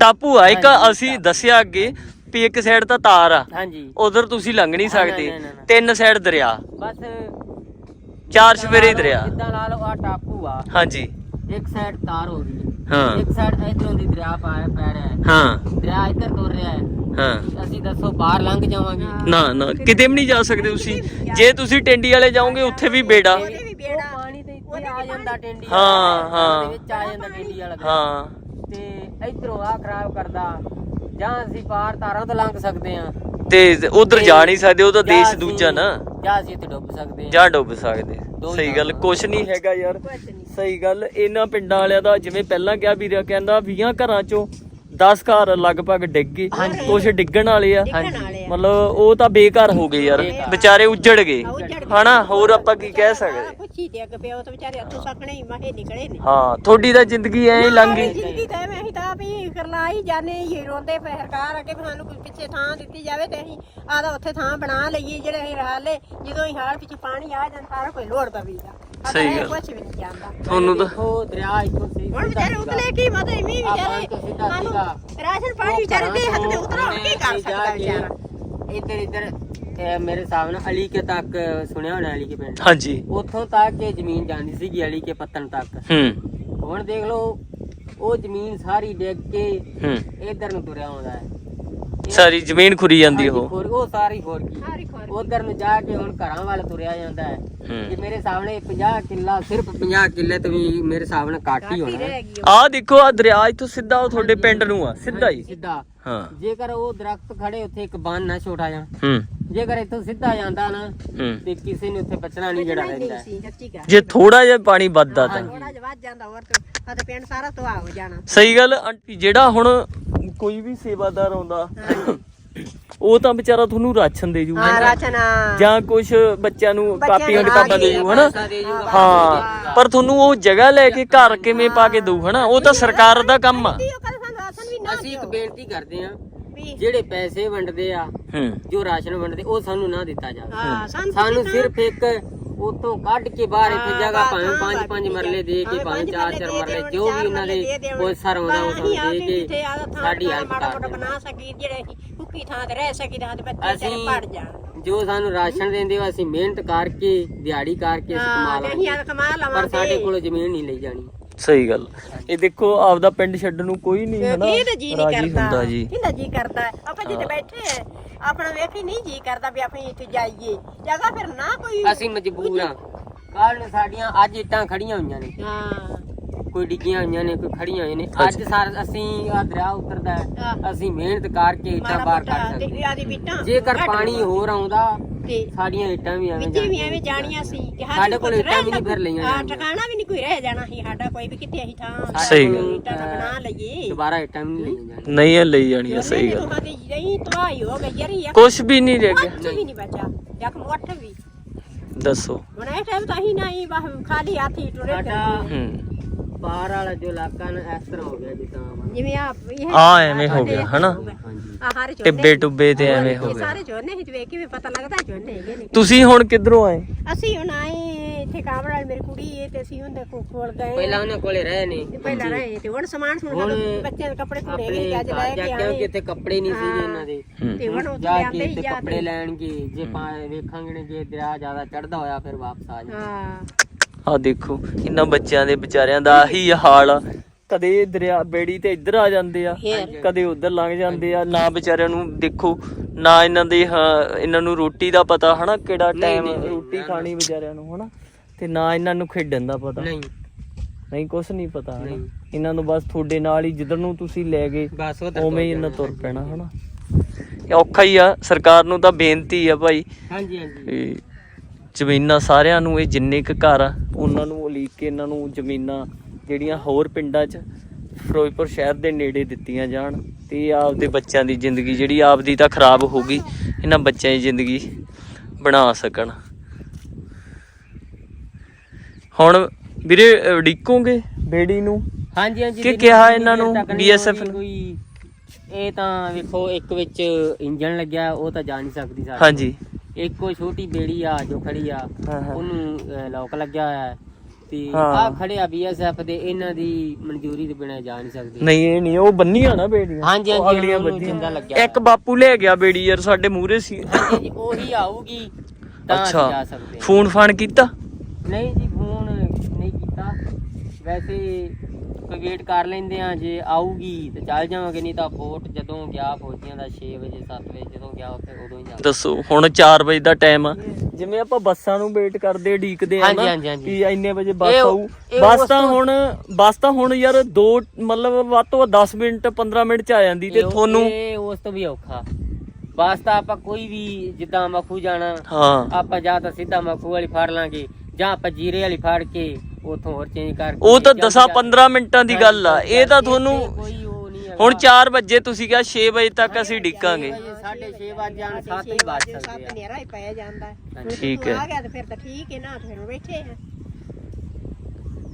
S1: ਟਾਪੂ ਆ ਇੱਕ ਅਸੀਂ ਦੱਸਿਆ ਅੱਗੇ ਵੀ ਇੱਕ ਸਾਈਡ ਤਾਂ ਤਾਰ ਆ।
S3: ਹਾਂਜੀ।
S1: ਉਧਰ ਤੁਸੀਂ ਲੰਘ ਨਹੀਂ ਸਕਦੇ। ਤਿੰਨ ਸਾਈਡ ਦਰਿਆ।
S3: ਬਸ
S1: ਚਾਰ ਸਵੇਰੇ ਦਰਿਆ।
S3: ਜਿੱਦਾਂ ਲਾ ਲਓ ਆ ਟਾਪੂ ਆ।
S1: ਹਾਂਜੀ।
S3: ਇੱਕ ਸਾਈਡ ਤਾਰ ਹੋ ਗਈ।
S1: ਹਾਂ।
S3: ਇੱਕ ਸਾਈਡ ਇਧਰੋਂ ਦੀ ਦਰਿਆ ਪਾ ਪੈ ਰਿਹਾ ਹੈ।
S1: ਹਾਂ।
S3: ਦਰਿਆ ਇੱਧਰ ਤੁਰ ਰਿਹਾ ਹੈ।
S1: ਹਾਂ।
S3: ਅਸੀਂ ਦੱਸੋ ਬਾਹਰ ਲੰਘ ਜਾਵਾਂਗੇ।
S1: ਨਾ ਨਾ ਕਿਤੇ ਵੀ ਨਹੀਂ ਜਾ ਸਕਦੇ ਤੁਸੀਂ। ਜੇ ਤੁਸੀਂ ਟੈਂਡੀ ਵਾਲੇ ਜਾਓਗੇ ਉੱਥੇ ਵੀ ਬੇੜਾ।
S3: ਪਾਣੀ ਤੇ ਇੱਥੇ ਆ ਜਾਂਦਾ ਟੈਂਡੀ
S1: ਹਾਂ, ਹਾਂ।
S3: ਵਿੱਚ ਆ ਜਾਂਦਾ ਟੈਂਡੀ ਵਾਲਾ
S1: ਹਾਂ।
S3: ਤੇ ਇਧਰੋਂ ਆ ਖਰਾਬ ਕਰਦਾ। ਜਾਂ ਅਸੀਂ ਪਾਰ ਤਾਰਾਂ ਤੋਂ ਲੰਘ ਸਕਦੇ ਆ
S1: ਤੇ ਉਧਰ ਜਾ ਨਹੀਂ ਸਕਦੇ ਉਹ ਤਾਂ ਦੇਸ਼ ਦੂਜਾ ਨਾ।
S3: ਜਾਂ ਅਸੀਂ ਇੱਥੇ ਡੁੱਬ ਸਕਦੇ ਆ
S1: ਜਾਂ ਡੁੱਬ ਸਕਦੇ।
S3: ਦੋ
S1: ਸਹੀ ਗੱਲ
S3: ਥਾਵਾਂ।
S1: ਕੁਛ ਨਹੀਂ ਹੈਗਾ ਯਾਰ। ਸਹੀ ਗੱਲ ਇਹਨਾਂ ਪਿੰਡਾਂ ਵਾਲਿਆਂ ਦਾ ਜਿਵੇਂ ਪਹਿਲਾਂ ਕਿਹਾ ਵੀਰਾ ਕਹਿੰਦਾ 20 ਘਰਾਂ ਚੋਂ 10 ਘਰ ਲਗਭਗ ਡਿੱਗ ਗਏ। ਕੁਛ ਡਿੱਗਣ ਵਾਲੇ ਆ। ਮਤਲਬ ਉਹ ਤਾਂ ਬੇਘਰ ਹੋ ਗਏ ਯਾਰ। ਵਿਚਾਰੇ ਉੱਜੜ ਗਏ। ਹਨਾ ਹੋਰ ਆਪਾਂ ਕੀ ਕਹਿ ਸਕਦੇ?
S2: ਪੁੱਛੀ ਡਿੱਗ ਪਿਆ ਤਾਂ ਵਿਚਾਰੇ ਹੱਥੋਂ ਸਕਣੇ ਹੀ ਮਹੇ ਨਿਕਲੇ ਨੇ।
S1: ਹਾਂ ਤੁਹਾਡੀ ਤਾਂ ਜ਼ਿੰਦਗੀ ਐਂ ਹੀ ਲੰਘ ਗਈ।
S2: ਜ਼ਿੰਦਗੀ ਤਾਂ ਐਵੇਂ ਅਸੀਂ ਤਾਂ ਵੀ ਕਰਲਾਈ ਜਾਣੇ ਹੀ ਰੋਂਦੇ ਪਏ ਸਰਕਾਰ ਅੱਗੇ ਵੀ ਸਾਨੂੰ ਕੋਈ ਪਿੱਛੇ ਥਾਂ ਦਿੱਤੀ ਜਾਵੇ ਤੇ ਅਸੀਂ ਆਦਾ ਉੱਥੇ ਥਾਂ ਬਣਾ ਲਈਏ ਜਿਹੜੇ ਅਸੀਂ ਹਾਲੇ ਜਦੋਂ ਹੀ ਹਾਲ ਵਿੱਚ ਪਾਣੀ ਆ ਜਾਂਦਾ ਸਾਰਾ ਕੋਈ ਲੋੜ ਪਵੇਗਾ।
S1: ਸਹੀ ਗੱਲ।
S2: ਕੁਝ ਵੀ ਨਹੀਂ ਜਾਂਦਾ।
S1: ਤੁਹਾਨੂੰ ਤਾਂ
S3: ਦੇਖੋ ਦਰਿਆ ਇੱਥੋਂ ਸੀ
S2: ਹੁਣ ਵਿਚਾਰੇ ਉਤਲੇ ਕੀ ਮਤਲਬ ਇਵੇਂ ਵਿਚਾਰੇ
S3: ਸੀਗਾ।
S2: ਰਾਸ਼ਨ ਪਾਣੀ ਵਿਚਾਰੇ ਦੇ ਹੱਥ ਦੇ ਉਤਰਾ ਹੁਣ ਕੀ ਕਰ ਸਕਦਾ ਵਿਚਾਰਾ?
S3: ਇੱਧਰ ਇੱਧਰ ਇਹ ਮੇਰੇ ਹਿਸਾਬ ਨਾਲ ਅਲੀ ਕੇ ਤੱਕ ਸੁਣਿਆ ਹੋਣਾ ਅਲੀ ਕੇ ਪਿੰਡ?
S1: ਹਾਂਜੀ।
S3: ਉੱਥੋਂ ਤੱਕ ਇਹ ਜ਼ਮੀਨ ਜਾਂਦੀ ਸੀਗੀ ਅਲੀ ਕੇ ਪੱਤਨ ਤੱਕ।
S1: ਹੂੰ।
S3: ਹੁਣ ਦੇਖ ਲਓ ਉਹ ਜ਼ਮੀਨ ਸਾਰੀ ਡਿੱਗ ਕੇ
S1: ਹੂੰ।
S3: ਇੱਧਰ ਨੂੰ ਤੁਰਿਆ ਆਉਂਦਾ ਹੈ।
S1: ਸਾਰੀ ਜ਼ਮੀਨ ਖੁਰੀ ਜਾਂਦੀ ਉਹ।
S3: ਉਹ ਸਾਰੀ ਖੋਰ ਗਈ।
S2: ਸਾਰੀ ਖੋਰ
S3: ਉਧਰ ਨੂੰ ਜਾ ਕੇ ਹੁਣ ਘਰਾਂ ਵੱਲ ਤੁਰਿਆ ਜਾਂਦਾ ਹੈ।
S1: ਹੂੰ।
S3: ਕਿ ਮੇਰੇ ਸਾਹਮਣੇ 50 ਕਿੱਲਾ ਸਿਰਫ 50 ਕਿੱਲੇ ਤੋਂ ਵੀ ਮੇਰੇ ਘੱਟ ਹੀ ਹੋਣਾ ਹੈ।
S2: ਰਹਿ ਗਈ
S1: ਆਹ ਦੇਖੋ ਆ ਦਰਿਆ ਇੱਥੋਂ ਸਿੱਧਾ ਉਹ ਤੁਹਾਡੇ ਪਿੰਡ ਨੂੰ ਆ ਸਿੱਧਾ ਹੀ।
S3: ਸਿੱਧਾ।
S1: ਹਾਂ।
S3: ਜੇਕਰ ਉਹ ਦਰਖਤ ਖੜੇ ਉੱਥੇ ਇੱਕ ਬੰਨ ਨਾ ਛੋਟਾ ਜਿਹਾ
S1: ਹੂੰ।
S3: ਜੇਕਰ ਇੱਥੋਂ ਸਿੱਧਾ ਜਾਂਦਾ ਨਾ
S1: ਹੂੰ।
S3: ਤੇ ਕਿਸੇ ਨੇ ਉੱਥੇ ਬਚਣਾ ਨਹੀਂ ਜਿਹੜਾ ਰਹਿੰਦਾ ਹੈ।
S1: ਜੇ ਥੋੜਾ ਜਿਹਾ ਪਾਣੀ ਵੱਧਦਾ ਤਾਂ।
S2: ਥੋੜਾ ਜਿਹਾ ਵੱਧ ਜਾਂਦਾ ਹੋਰ ਤਾਂ ਤੇ ਪਿੰਡ ਸਾਰਾ ਤਬਾਹ ਹੋ ਜਾਣਾ।
S1: ਸਹੀ ਗੱਲ ਆਂਟੀ ਜਿਹੜਾ ਹੁਣ ਕੋਈ ਵੀ ਸੇਵਾਦਾਰ ਆਉਂਦਾ ਉਹ ਤਾਂ ਵਿਚਾਰਾ ਤੁਹਾਨੂੰ ਰਾਸ਼ਨ ਦੇ ਜੂ
S2: ਹਾਂ ਰਾਸ਼ਨ
S1: ਜਾਂ ਕੁਝ ਬੱਚਿਆਂ ਨੂੰ
S2: ਬੱਚਿਆਂ
S1: ਕਾਪੀਆਂ
S2: ਨੂੰ
S1: ਕਿਤਾਬਾਂ ਦੇ ਜੂ ਹਨਾ?
S3: ਦੇ ਜੂਗਾ,
S1: ਹਾਂ ਪਰ ਤੁਹਾਨੂੰ ਉਹ ਜਗ੍ਹਾ ਲੈ ਕੇ ਘਰ ਕਿਵੇਂ ਪਾ ਕੇ ਦਊ ਹਨਾ? ਉਹ ਤਾਂ ਸਰਕਾਰ ਦਾ ਕੰਮ ਆ।
S3: ਅਸੀਂ ਇੱਕ ਬੇਨਤੀ ਕਰਦੇ
S2: ਵੀ
S3: ਜਿਹੜੇ ਪੈਸੇ ਵੰਡਦੇ ਆ ਜੋ ਰਾਸ਼ਨ ਵੰਡਦੇ ਉਹ ਸਾਨੂੰ ਨਾ ਦਿੱਤਾ ਜਾਵੇ।
S2: ਸਾਨੂੰ
S3: ਸਿਰਫ ਇੱਕ ਉਤੋਂ ਕੱਢ ਕੇ ਬਾਹਰ ਇੱਥੇ
S2: ਹਾਂ,
S3: ਜਗ੍ਹਾ ਭਾਵੇਂ
S2: ਹਾਂ,
S3: ਪੰਜ ਪੰਜ ਮਰਲੇ
S2: ਹੈ।
S3: ਦੇ ਕੇ
S2: ਹਾਂ,
S3: ਭਾਵੇਂ
S2: ਪੰਜ
S3: ਚਾਰ ਚਾਰ ਮਰਲੇ ਜੋ ਵੀ ਉਹਨਾਂ
S2: ਦੇ।
S3: ਕੋਈ ਸਰ ਹੁੰਦਾ ਉਹ ਸਾਨੂੰ ਦੇ ਕੇ ਸਾਡੀ ਹੈਲਪ ਕਰ।
S2: ਬਣਾ ਸਕੀ ਜਿਹੜੇ ਅਸੀਂ ਭੁੱਖੀ ਥਾਂ ਤੇ ਰਹਿ ਸਕੀ ਤਾਂ ਤੇ ਬੱਚੇ
S3: ਅਸੀਂ
S2: ਤੇਰੇ ਪੜ ਜਾਣ।
S3: ਜੋ ਸਾਨੂੰ ਰਾਸ਼ਨ ਦਿੰਦੇ ਹੋ ਅਸੀਂ ਮਿਹਨਤ ਕਰਕੇ ਦਿਹਾੜੀ ਕਰਕੇ ਅਸੀਂ ਕਮਾ
S2: ਹਾਂ
S3: ਲਾਂਗੇ ਪਰ ਸਾਡੇ ਕੋਲ ਜ਼ਮੀਨ ਨਹੀਂ ਲਈ ਜਾਣੀ।
S1: ਸਹੀ ਗੱਲ। ਇਹ ਦੇਖੋ ਆਪਦਾ ਪਿੰਡ ਛੱਡਣ ਨੂੰ ਕੋਈ ਨਹੀਂ
S2: ਜੀ ਨਹੀਂ
S1: ਰਾਜੀ
S2: ਕਰਦਾ।
S1: ਹੁੰਦਾ ਜੀ।
S2: ਕਿੰਦਾ ਜੀ ਕਰਦਾ। ਹੈ? ਆਪਾਂ ਜਿੱਥੇ ਬੈਠੇ ਆ ਆਪਣਾ ਵੇਖੀ ਨਹੀਂ ਜੀ ਕਰਦਾ ਵੀ ਆਪਾਂ ਇੱਥੇ ਜਾਈਏ। ਜਗ੍ਹਾ ਫਿਰ ਨਾ ਕੋਈ
S3: ਅਸੀਂ ਮਜਬੂਰ ਹਾਂ ਕੱਲ ਨੂੰ ਸਾਡੀਆਂ ਅੱਜ ਇੱਟਾਂ ਖੜੀਆਂ ਹੋਈਆਂ ਨੇ।
S2: ਹਾਂ।
S3: ਕੋਈ ਡਿੱਗੀਆਂ ਹੋਈਆਂ ਨੇ ਕੋਈ ਖੜੀਆਂ ਹੋਈਆਂ ਨੇ। ਅੱਜ ਸਾਰ ਅਸੀਂ ਆ ਦਰਿਆ ਉਤਰਦਾ ਹੈ। ਅਸੀਂ ਮਿਹਨਤ ਕਰਕੇ ਇੱਟਾਂ ਬਾਹਰ ਕੱਢ ਸਕਦੇ ਜੇਕਰ ਪਾਣੀ ਹੋਰ ਆਉਂਦਾ
S2: ਤੇ
S3: ਸਾਡੀਆਂ ਇੱਟਾਂ ਵੀ ਐਵੇਂ
S2: ਵੀ ਜਾਣੀਆਂ ਸੀ ਕਿ
S3: ਸਾਡੇ ਕੋਲ
S2: ਕੁਝ
S3: ਇੱਟਾਂ ਵੀ ਨਹੀਂ ਫਿਰ ਲਈਆਂ
S2: ਹਾਂ
S3: ਜਾਣੀਆਂ।
S2: ਠਿਕਾਣਾ ਵੀ ਨਹੀਂ ਕੋਈ ਰਹਿ ਜਾਣਾ ਸੀ। ਸਾਡਾ ਕੋਈ ਵੀ ਕਿੱਥੇ ਅਸੀਂ ਥਾਂ
S1: ਸਹੀ
S2: ਇੱਟਾਂ ਦਾ ਬਣਾ ਲਈਏ।
S3: ਦੁਬਾਰਾ ਇੱਟਾਂ ਵੀ ਨਹੀਂ ਲਈਆਂ ਜਾਣੀਆਂ
S1: ਨਹੀਂ ਇਹ ਲਈ ਜਾਣੀ ਆ ਸਹੀ ਗੱਲ
S2: ਨਹੀਂ ਤਵਾਈ ਹੋ ਗਈ ਯਾਰੀ
S1: ਕੁਝ ਵੀ ਨਹੀਂ ਰਹਿ ਗਿਆ
S2: ਕੁਛ ਵੀ ਨਹੀਂ ਬਚਾ ਇੱਕ ਮੁੱਠ ਵੀ।
S1: ਦੱਸੋ।
S2: ਹੁਣ ਇਹ ਟਾਈਮ ਤਾਂ ਹੀ ਨਹੀਂ ਬਸ ਖਾਲੀ ਹੱਥੀ ਟੁਰੇ
S3: ਸਾਡਾ
S1: ਹੂੰ।
S3: ਬਾਹਰ ਵਾਲਾ ਜੋ ਇਲਾਕਾ ਨਾ ਇਸ ਤਰ੍ਹਾਂ ਹੋ ਗਿਆ ਜਿੱਦਾਂ
S2: ਜਿਵੇਂ ਆ ਇਹ
S1: ਆ ਐਵੇਂ ਹੋ ਗਿਆ ਹਨਾ?
S3: ਹਾਂਜੀ
S2: ਆ ਹਾਰੇ ਝੋਨੇ
S1: ਟਿੱਬੇ ਟੁੱਬੇ ਤੇ ਐਵੇਂ ਹੋ
S2: ਇਹ
S1: ਗਿਆ।
S2: ਸਾਰੇ ਝੋਨੇ ਹੀ ਵੇਖ ਕੇ ਪਤਾ ਲੱਗਦਾ ਝੋਨੇ ਹੈਗੇ ਨੇ।
S1: ਤੁਸੀਂ ਹੁਣ ਕਿੱਧਰੋਂ ਆਏ?
S2: ਅਸੀਂ ਹੁਣ ਆਏ ਇੱਥੇ ਕਾਮੜ ਵਾਲੀ ਮੇਰੀ ਕੁੜੀ ਏ ਤੇ ਅਸੀਂ ਉਹਦੇ ਕੋਲ ਕੋਲ ਗਏ।
S3: ਪਹਿਲਾਂ ਉਹਨਾਂ ਕੋਲੇ ਰਹੇ ਨੇ।
S2: ਤੇ ਪਹਿਲਾਂ ਰਹੇ ਤੇ ਹੁਣ ਸਮਾਨ ਸਮੂਨ
S3: ਹੁਣ
S2: ਬੱਚਿਆਂ ਦੇ ਕੱਪੜੇ ਧੋਣੇ
S3: ਆਪਣੇ
S2: ਗਏ ਅੱਜ ਲੈ
S3: ਘਰ ਜਾ
S2: ਕੇ
S3: ਕੇ
S2: ਆਏ।
S3: ਕਿਤੇ ਕੱਪੜੇ ਨਹੀਂ ਸੀਗੇ ਇਹਨਾਂ ਦੇ।
S1: ਹੂੰ।
S2: ਤੇ ਹੁਣ ਉੱਥੇ
S3: ਜਾ ਕੇ
S2: ਹੀ
S3: ਤੇ
S2: ਜਾ
S3: ਕੱਪੜੇ। ਲੈਣਗੇ। ਜੇ ਪਾ ਵੇਖਾਂਗੇ ਨੇ ਜੇ ਦਰਿਆ ਜ਼ਿਆਦਾ ਚੜਦਾ ਹੋਇਆ ਫਿਰ ਵਾਪਸ ਆ ਜਾਣਾ
S2: ਹਾਂ।
S1: ਆ ਦੇਖੋ ਇਹਨਾਂ ਬੱਚਿਆਂ ਦੇ ਵਿਚਾਰਿਆਂ ਦਾ ਆਹੀ ਹਾਲ ਆ। ਕਦੇ ਦਰਿਆ ਬੇੜੀ ਤੇ ਇੱਧਰ ਆ ਜਾਂਦੇ ਆ। ਕਦੇ ਉੱਧਰ ਲੰਘ ਜਾਂਦੇ ਆ ਨਾ ਵਿਚਾਰਿਆਂ ਨੂੰ ਦੇਖੋ ਨਾ ਇਹਨਾਂ ਦੇ ਇਹਨਾਂ ਨੂੰ ਰੋਟੀ ਦਾ ਪਤਾ ਹਨਾ ਕਿਹੜਾ ਟਾਈਮ ਰੋਟੀ ਖਾਣੀ ਵਿਚਾਰਿਆਂ ਨੂੰ ਹਨਾ ਤੇ ਨਾ ਇਹਨਾਂ ਨੂੰ ਖੇਡਣ ਦਾ ਪਤਾ।
S3: ਨਹੀਂ।
S1: ਨਹੀਂ ਕੁਛ ਨਹੀਂ ਪਤਾ। ਇਹਨਾਂ ਨੂੰ ਬਸ ਤੁਹਾਡੇ ਨਾਲ ਹੀ ਜਿੱਧਰ ਨੂੰ ਤੁਸੀਂ ਲੈ ਗਏ ਉਵੇਂ ਹੀ ਇਹਨਾਂ ਤੁਰ ਪੈਣਾ ਹਨਾ। ਔਖਾ ਹੀ ਆ ਸਰਕਾਰ ਨੂੰ ਤਾਂ ਬੇਨਤੀ ਆ ਭਾਈ।
S3: ਹਾਂਜੀ ਹਾਂਜੀ।
S1: ਜ਼ਮੀਨਾਂ ਸਾਰਿਆਂ ਨੂੰ ਇਹ ਜਿੰਨੇ ਕੁ ਘਰ ਆ ਉਹਨਾਂ ਨੂੰ ਉਲੀਕ ਕੇ ਇਹਨਾਂ ਨੂੰ ਜ਼ਮੀਨਾਂ ਜਿਹੜੀਆਂ ਹੋਰ ਪਿੰਡਾਂ 'ਚ ਫਿਰੋਜ਼ਪੁਰ ਸ਼ਹਿਰ ਦੇ ਨੇੜੇ ਦਿੱਤੀਆਂ ਜਾਣ ਤੇ ਆਪਦੇ ਬੱਚਿਆਂ ਦੀ ਜ਼ਿੰਦਗੀ ਜਿਹੜੀ ਆਪਦੀ ਤਾਂ ਖਰਾਬ ਹੋ ਗਈ ਇਹਨਾਂ ਬੱਚਿਆਂ ਦੀ ਜ਼ਿੰਦਗੀ ਬਣਾ ਸਕਣ। ਹੁਣ ਵੀਰੇ ਉਡੀਕੋਗੇ ਬੇੜੀ ਨੂੰ?
S3: ਹਾਂਜੀ ਹਾਂਜੀ
S1: ਕਿ ਕਿਹਾ ਇਹਨਾਂ ਨੂੰ?
S3: ਕੋਈ ਇਹ ਤਾਂ ਵੇਖੋ ਇੱਕ ਵਿੱਚ ਇੰਜਨ ਲੱਗਿਆ ਉਹ ਤਾਂ ਜਾ ਨਹੀਂ ਸਕਦੀ ਸਾਡੇ
S1: ਹਾਂਜੀ।
S3: ਇੱਕ ਛੋਟੀ ਬੇੜੀ ਆ ਜੋ ਖੜੀ ਆ। ਉਹਨੂੰ ਲੋਕ ਲੱਗਿਆ ਹੋਇਆ ਹੈ ਤੇ। ਆ ਖੜੇ ਆ ਬੀਐਸਐਫ ਦੇ ਇਹਨਾਂ ਦੀ ਮਨਜ਼ੂਰੀ ਤੋਂ ਬਿਨਾਂ ਜਾ ਨਹੀਂ ਸਕਦੇ।
S1: ਨਹੀਂ ਇਹ ਨਹੀਂ ਉਹ ਬੰਨੀਆਂ ਨਾ ਬੇੜੀਆਂ।
S3: ਹਾਂਜੀ, ਹਾਂਜੀ,
S1: ਅਗਲੀਆਂ
S3: ਲੱਗਿਆ
S1: ਇੱਕ ਬਾਪੂ ਲੈ ਗਿਆ ਬੇੜੀ ਯਾਰ ਸਾਡੇ ਮੂਹਰੇ ਸੀ।
S3: ਹਾਂਜੀ ਉਹੀ ਆਊਗੀ ਤਾਂ ਜਾ ਸਕਦੇ
S1: ਫੋਨ ਫਾਨ ਕੀਤਾ?
S3: ਨਹੀਂ ਜੀ ਫੋਨ ਨਹੀਂ ਕੀਤਾ। ਵੈਸੇ ਕੋਈ ਵੇਟ ਕਰ ਲੈਂਦੇ ਆ ਜੇ ਆਊਗੀ ਤੇ ਚੱਲ ਜਾਵਾਂਗੇ ਨਹੀਂ ਤਾਂ ਪੋਰਟ ਜਦੋਂ ਗਿਆ ਫੌਜੀਆਂ ਦਾ 6 ਵਜੇ 7 ਵਜੇ ਜਦੋਂ ਗਿਆ ਉੱਥੇ ਉਦੋਂ ਹੀ ਜਾ
S1: ਦੱਸੋ ਹੁਣ 4 ਵਜੇ ਦਾ ਟਾਈਮ ਆ। ਜਿਵੇਂ ਆਪਾਂ ਬੱਸਾਂ ਨੂੰ ਵੇਟ ਕਰਦੇ ਢੀਕਦੇ ਆ ਨਾ। ਕਿ ਇੰਨੇ ਵਜੇ ਬੱਸ ਆਊ। ਬੱਸ ਤਾਂ ਹੁਣ ਬੱਸ ਤਾਂ ਹੁਣ ਯਾਰ ਦੋ ਮਤਲਬ ਵੱਧ ਤੋਂ ਵੱਧ 10 ਮਿੰਟ 15 ਮਿੰਟ ਚ ਆ ਜਾਂਦੀ ਤੇ ਤੁਹਾਨੂੰ
S3: ਇਹ ਉਸ ਤੋਂ ਵੀ ਔਖਾ। ਬਸ ਤਾਂ ਆਪਾਂ ਕੋਈ ਵੀ ਜਿੱਦਾਂ ਮਖੂ ਜਾਣਾ
S1: ਹਾਂ।
S3: ਆਪਾਂ ਜਾਂ ਤਾਂ ਸਿੱਧਾ ਮਖੂ ਵਾਲੀ ਫੜ ਲਾਂਗੇ ਜਾਂ ਆਪਾਂ ਜੀਰੇ ਵਾਲੀ ਫੜ ਕੇ ਉਥੋਂ ਹੋਰ ਚੇਂਜ ਕਰਕੇ
S1: ਉਹ ਤਾਂ
S3: ਜਲਦੀ
S1: 10 15 ਮਿੰਟਾਂ ਦੀ ਗੱਲ ਆ। ਇਹ ਤਾਂ ਤੁਹਾਨੂੰ
S3: ਕੋਈ ਉਹ ਨਹੀਂ ਹੈਗਾ।
S1: ਹੁਣ 4 ਵਜੇ ਤੁਸੀਂ ਕਿਹਾ 6 ਵਜੇ ਤੱਕ ਅਸੀਂ ਡਿੱਕਾਂਗੇ।
S3: ਸਾਢੇ 6 ਵਜੇ ਜਾਣ 7 ਹੀ ਵੱਜ ਸਕਦੇ
S2: ਸੱਤ
S3: ਆ
S2: ਨੇਰਾ ਹੀ ਪੈ ਜਾਂਦਾ। ਹੈ।
S3: ਹਾਂਜੀ।
S1: ਠੀਕ
S2: ਤੂੰ
S1: ਹੈ।
S2: ਆ ਗਿਆ ਤੇ ਫਿਰ ਤਾਂ ਠੀਕ ਹੈ ਨਾ ਫਿਰ ਬੈਠੇ ਆ।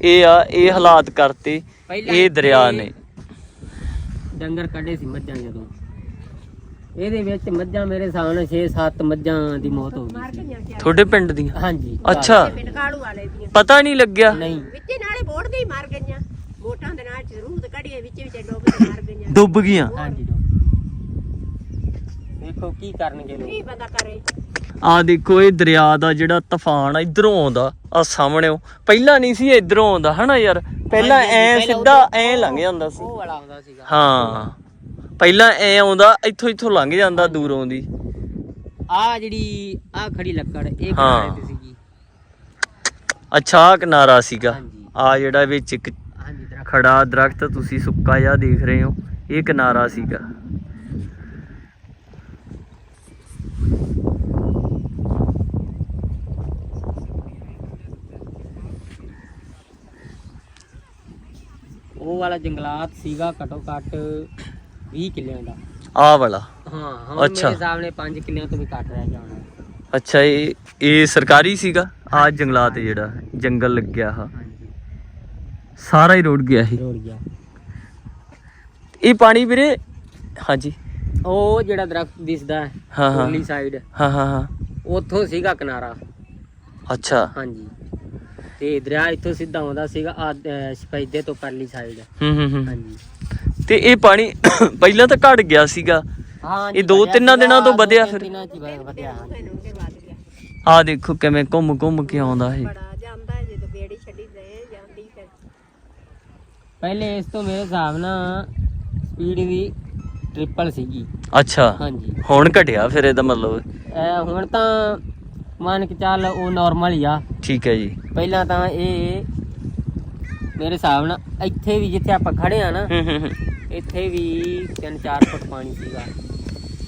S1: ਇਹ ਆ ਇਹ ਹਾਲਾਤ ਕਰਤੇ ਇਹ ਦਰਿਆ ਨੇ।
S3: ਡੰਗਰ ਕੱਢੇ ਸੀ ਮੱਝਾਂ ਜਦੋਂ। ਇਹਦੇ ਵਿੱਚ ਮੱਝਾਂ ਮੇਰੇ ਹਿਸਾਬ ਨਾਲ 6-7 ਮੱਝਾਂ ਦੀ ਮੌਤ ਹੋ ਗਈ
S1: ਤੁਹਾਡੇ ਪਿੰਡ ਦੀਆਂ?
S3: ਹਾਂਜੀ।
S1: ਅੱਛਾ।
S2: ਪਿੰਡ ਕਾਲੂ ਵਾਲੇ ਦੀਆਂ।
S1: ਪਤਾ ਨਹੀਂ ਲੱਗਿਆ।
S3: ਨਹੀਂ।
S2: ਵਿੱਚੇ ਨਾਲੇ ਬੋੜ ਦੇ ਹੀ ਮਾਰ ਗਈਆਂ। ਵੋਟਾਂ ਦੇ ਨਾਲ ਜ਼ਰੂਰ ਕੱਢੀਏ ਵਿੱਚੇ ਵਿੱਚੇ ਡੁੱਬ ਕੇ ਮਾਰ ਗਈਆਂ।
S1: ਡੁੱਬ ਗਈਆਂ।
S3: ਹਾਂਜੀ ਦੇਖੋ ਕੀ ਕਰਨਗੇ ਲੋਕ।
S2: ਕੀ ਬੰਦਾ ਕਰੇ।
S1: ਆ ਦੇਖੋ ਇਹ ਦਰਿਆ ਦਾ ਜਿਹੜਾ ਤੂਫਾਨ ਆ ਇਧਰੋਂ ਆਉਂਦਾ। ਆ ਸਾਹਮਣੇ। ਪਹਿਲਾਂ ਨਹੀਂ ਸੀ ਇਧਰੋਂ ਆਉਂਦਾ। ਹਨਾ ਯਾਰ? ਪਹਿਲਾਂ
S3: ਹਾਂਜੀ,
S1: ਐ
S3: ਪਹਿਲਾਂ
S1: ਸਿੱਧਾ ਐ ਲੰਘ ਜਾਂਦਾ ਸੀ।
S3: ਉਹ ਵਾਲਾ ਆਉਂਦਾ ਸੀਗਾ।
S1: ਹਾਂ। ਪਹਿਲਾਂ ਐ ਆਉਂਦਾ ਇੱਥੋਂ ਇੱਥੋਂ ਲੰਘ ਜਾਂਦਾ ਦੂਰੋਂ ਦੀ।
S3: ਆ ਜਿਹੜੀ ਆ ਖੜੀ ਲੱਕੜ ਇਹ। ਕਿਨਾਰੇ ਤੇ ਸੀਗੀ?
S1: ਅੱਛਾ ਆਹ ਕਿਨਾਰਾ ਸੀਗਾ।
S3: ਹਾਂਜੀ।
S1: ਆ ਜਿਹੜਾ ਵਿੱਚ ਇੱਕ
S3: ਹਾਂਜੀ ਦਰਖਤ।
S1: ਖੜਾ ਦਰਖਤ ਤੁਸੀਂ ਸੁੱਕਾ ਜਿਹਾ ਦੇਖ ਰਹੇ ਹੋ ਇਹ ਕਿਨਾਰਾ ਸੀਗਾ।
S3: ਉਹ ਵਾਲਾ ਜੰਗਲਾਤ ਸੀਗਾ ਘਟੋ ਘੱਟ 20 ਕਿੱਲਿਆਂ ਦਾ।
S1: ਆ ਵਾਲਾ?
S3: ਹਾਂ ਹੁਣ
S1: ਅੱਛਾ।
S3: ਮੇਰੇ ਸਾਹਮਣੇ 5 ਕਿੱਲਿਆਂ ਤੋਂ ਵੀ ਘੱਟ ਰਹਿ ਗਿਆ ਹੋਣਾ।
S1: ਅੱਛਾ ਇਹ ਇਹ ਸਰਕਾਰੀ ਸੀਗਾ? ਆ ਜੰਗਲਾਤ ਜਿਹੜਾ ਜੰਗਲ ਲੱਗਿਆ ਆ
S3: ਹਾਂਜੀ।
S1: ਸਾਰਾ ਹੀ ਰੁੜ ਗਿਆ ਇਹ?
S3: ਰੋੜ ਗਿਆ।
S1: ਇਹ ਪਾਣੀ ਵੀਰੇ ਹਾਂਜੀ।
S3: ਉਹ ਜਿਹੜਾ ਦਰਖਤ ਦਿਸਦਾ ਹੈ
S1: ਹਾਂ, ਹਾਂ।
S3: ਉਰਲੀ ਸਾਈਡ
S1: ਹਾਂ ਹਾਂ ਹਾਂ।
S3: ਉੱਥੋਂ ਸੀਗਾ ਕਿਨਾਰਾ।
S1: ਅੱਛਾ।
S3: ਹਾਂਜੀ। ਤੇ ਦਰਿਆ ਇੱਥੋਂ ਸਿੱਧਾ ਆਉਂਦਾ ਸੀਗਾ ਆ ਤੋਂ ਪਰਲੀ ਸਾਈਡ
S1: ਹੂੰ ਹੂੰ ਹੂੰ।
S3: ਹਾਂਜੀ।
S1: ਤੇ ਇਹ ਪਾਣੀ ਪਹਿਲਾਂ ਤਾਂ ਘਟ ਗਿਆ ਸੀਗਾ।
S3: ਹਾਂ
S1: ਇਹ ਦੋ ਤਿੰਨਾਂ ਦਿਨਾਂ ਤੋਂ ਵਧਿਆ ਫਿਰ? ਆ ਦੇਖੋ ਕਿਵੇਂ ਘੁੰਮ ਘੁੰਮ ਕੇ ਆਉਂਦਾ ਇਹ।
S3: ਪਹਿਲੇ ਇਸ ਤੋਂ ਮੇਰੇ ਹਿਸਾਬ ਨਾਲ ਸਪੀਡ ਵੀ ਟ੍ਰਿਪਲ ਸੀਗੀ।
S1: ਅੱਛਾ
S3: ਹਾਂਜੀ
S1: ਹੁਣ ਘਟਿਆ ਫਿਰ ਇਹਦਾ ਮਤਲਬ।
S3: ਹੁਣ ਤਾਂ ਮੰਨ ਕੇ ਚੱਲ ਉਹ ਨਾਰਮਲ ਹੀ ਆ।
S1: ਠੀਕ ਹੈ ਜੀ।
S3: ਪਹਿਲਾਂ ਤਾਂ ਇਹ ਮੇਰੇ ਹਿਸਾਬ ਨਾਲ ਇੱਥੇ ਵੀ ਜਿੱਥੇ ਆਪਾਂ ਖੜੇ ਆ ਨਾ
S1: ਹੂੰ ਹੂੰ ਹੂੰ।
S3: ਇੱਥੇ ਵੀ 3-4 ਫੁੱਟ ਪਾਣੀ ਸੀਗਾ।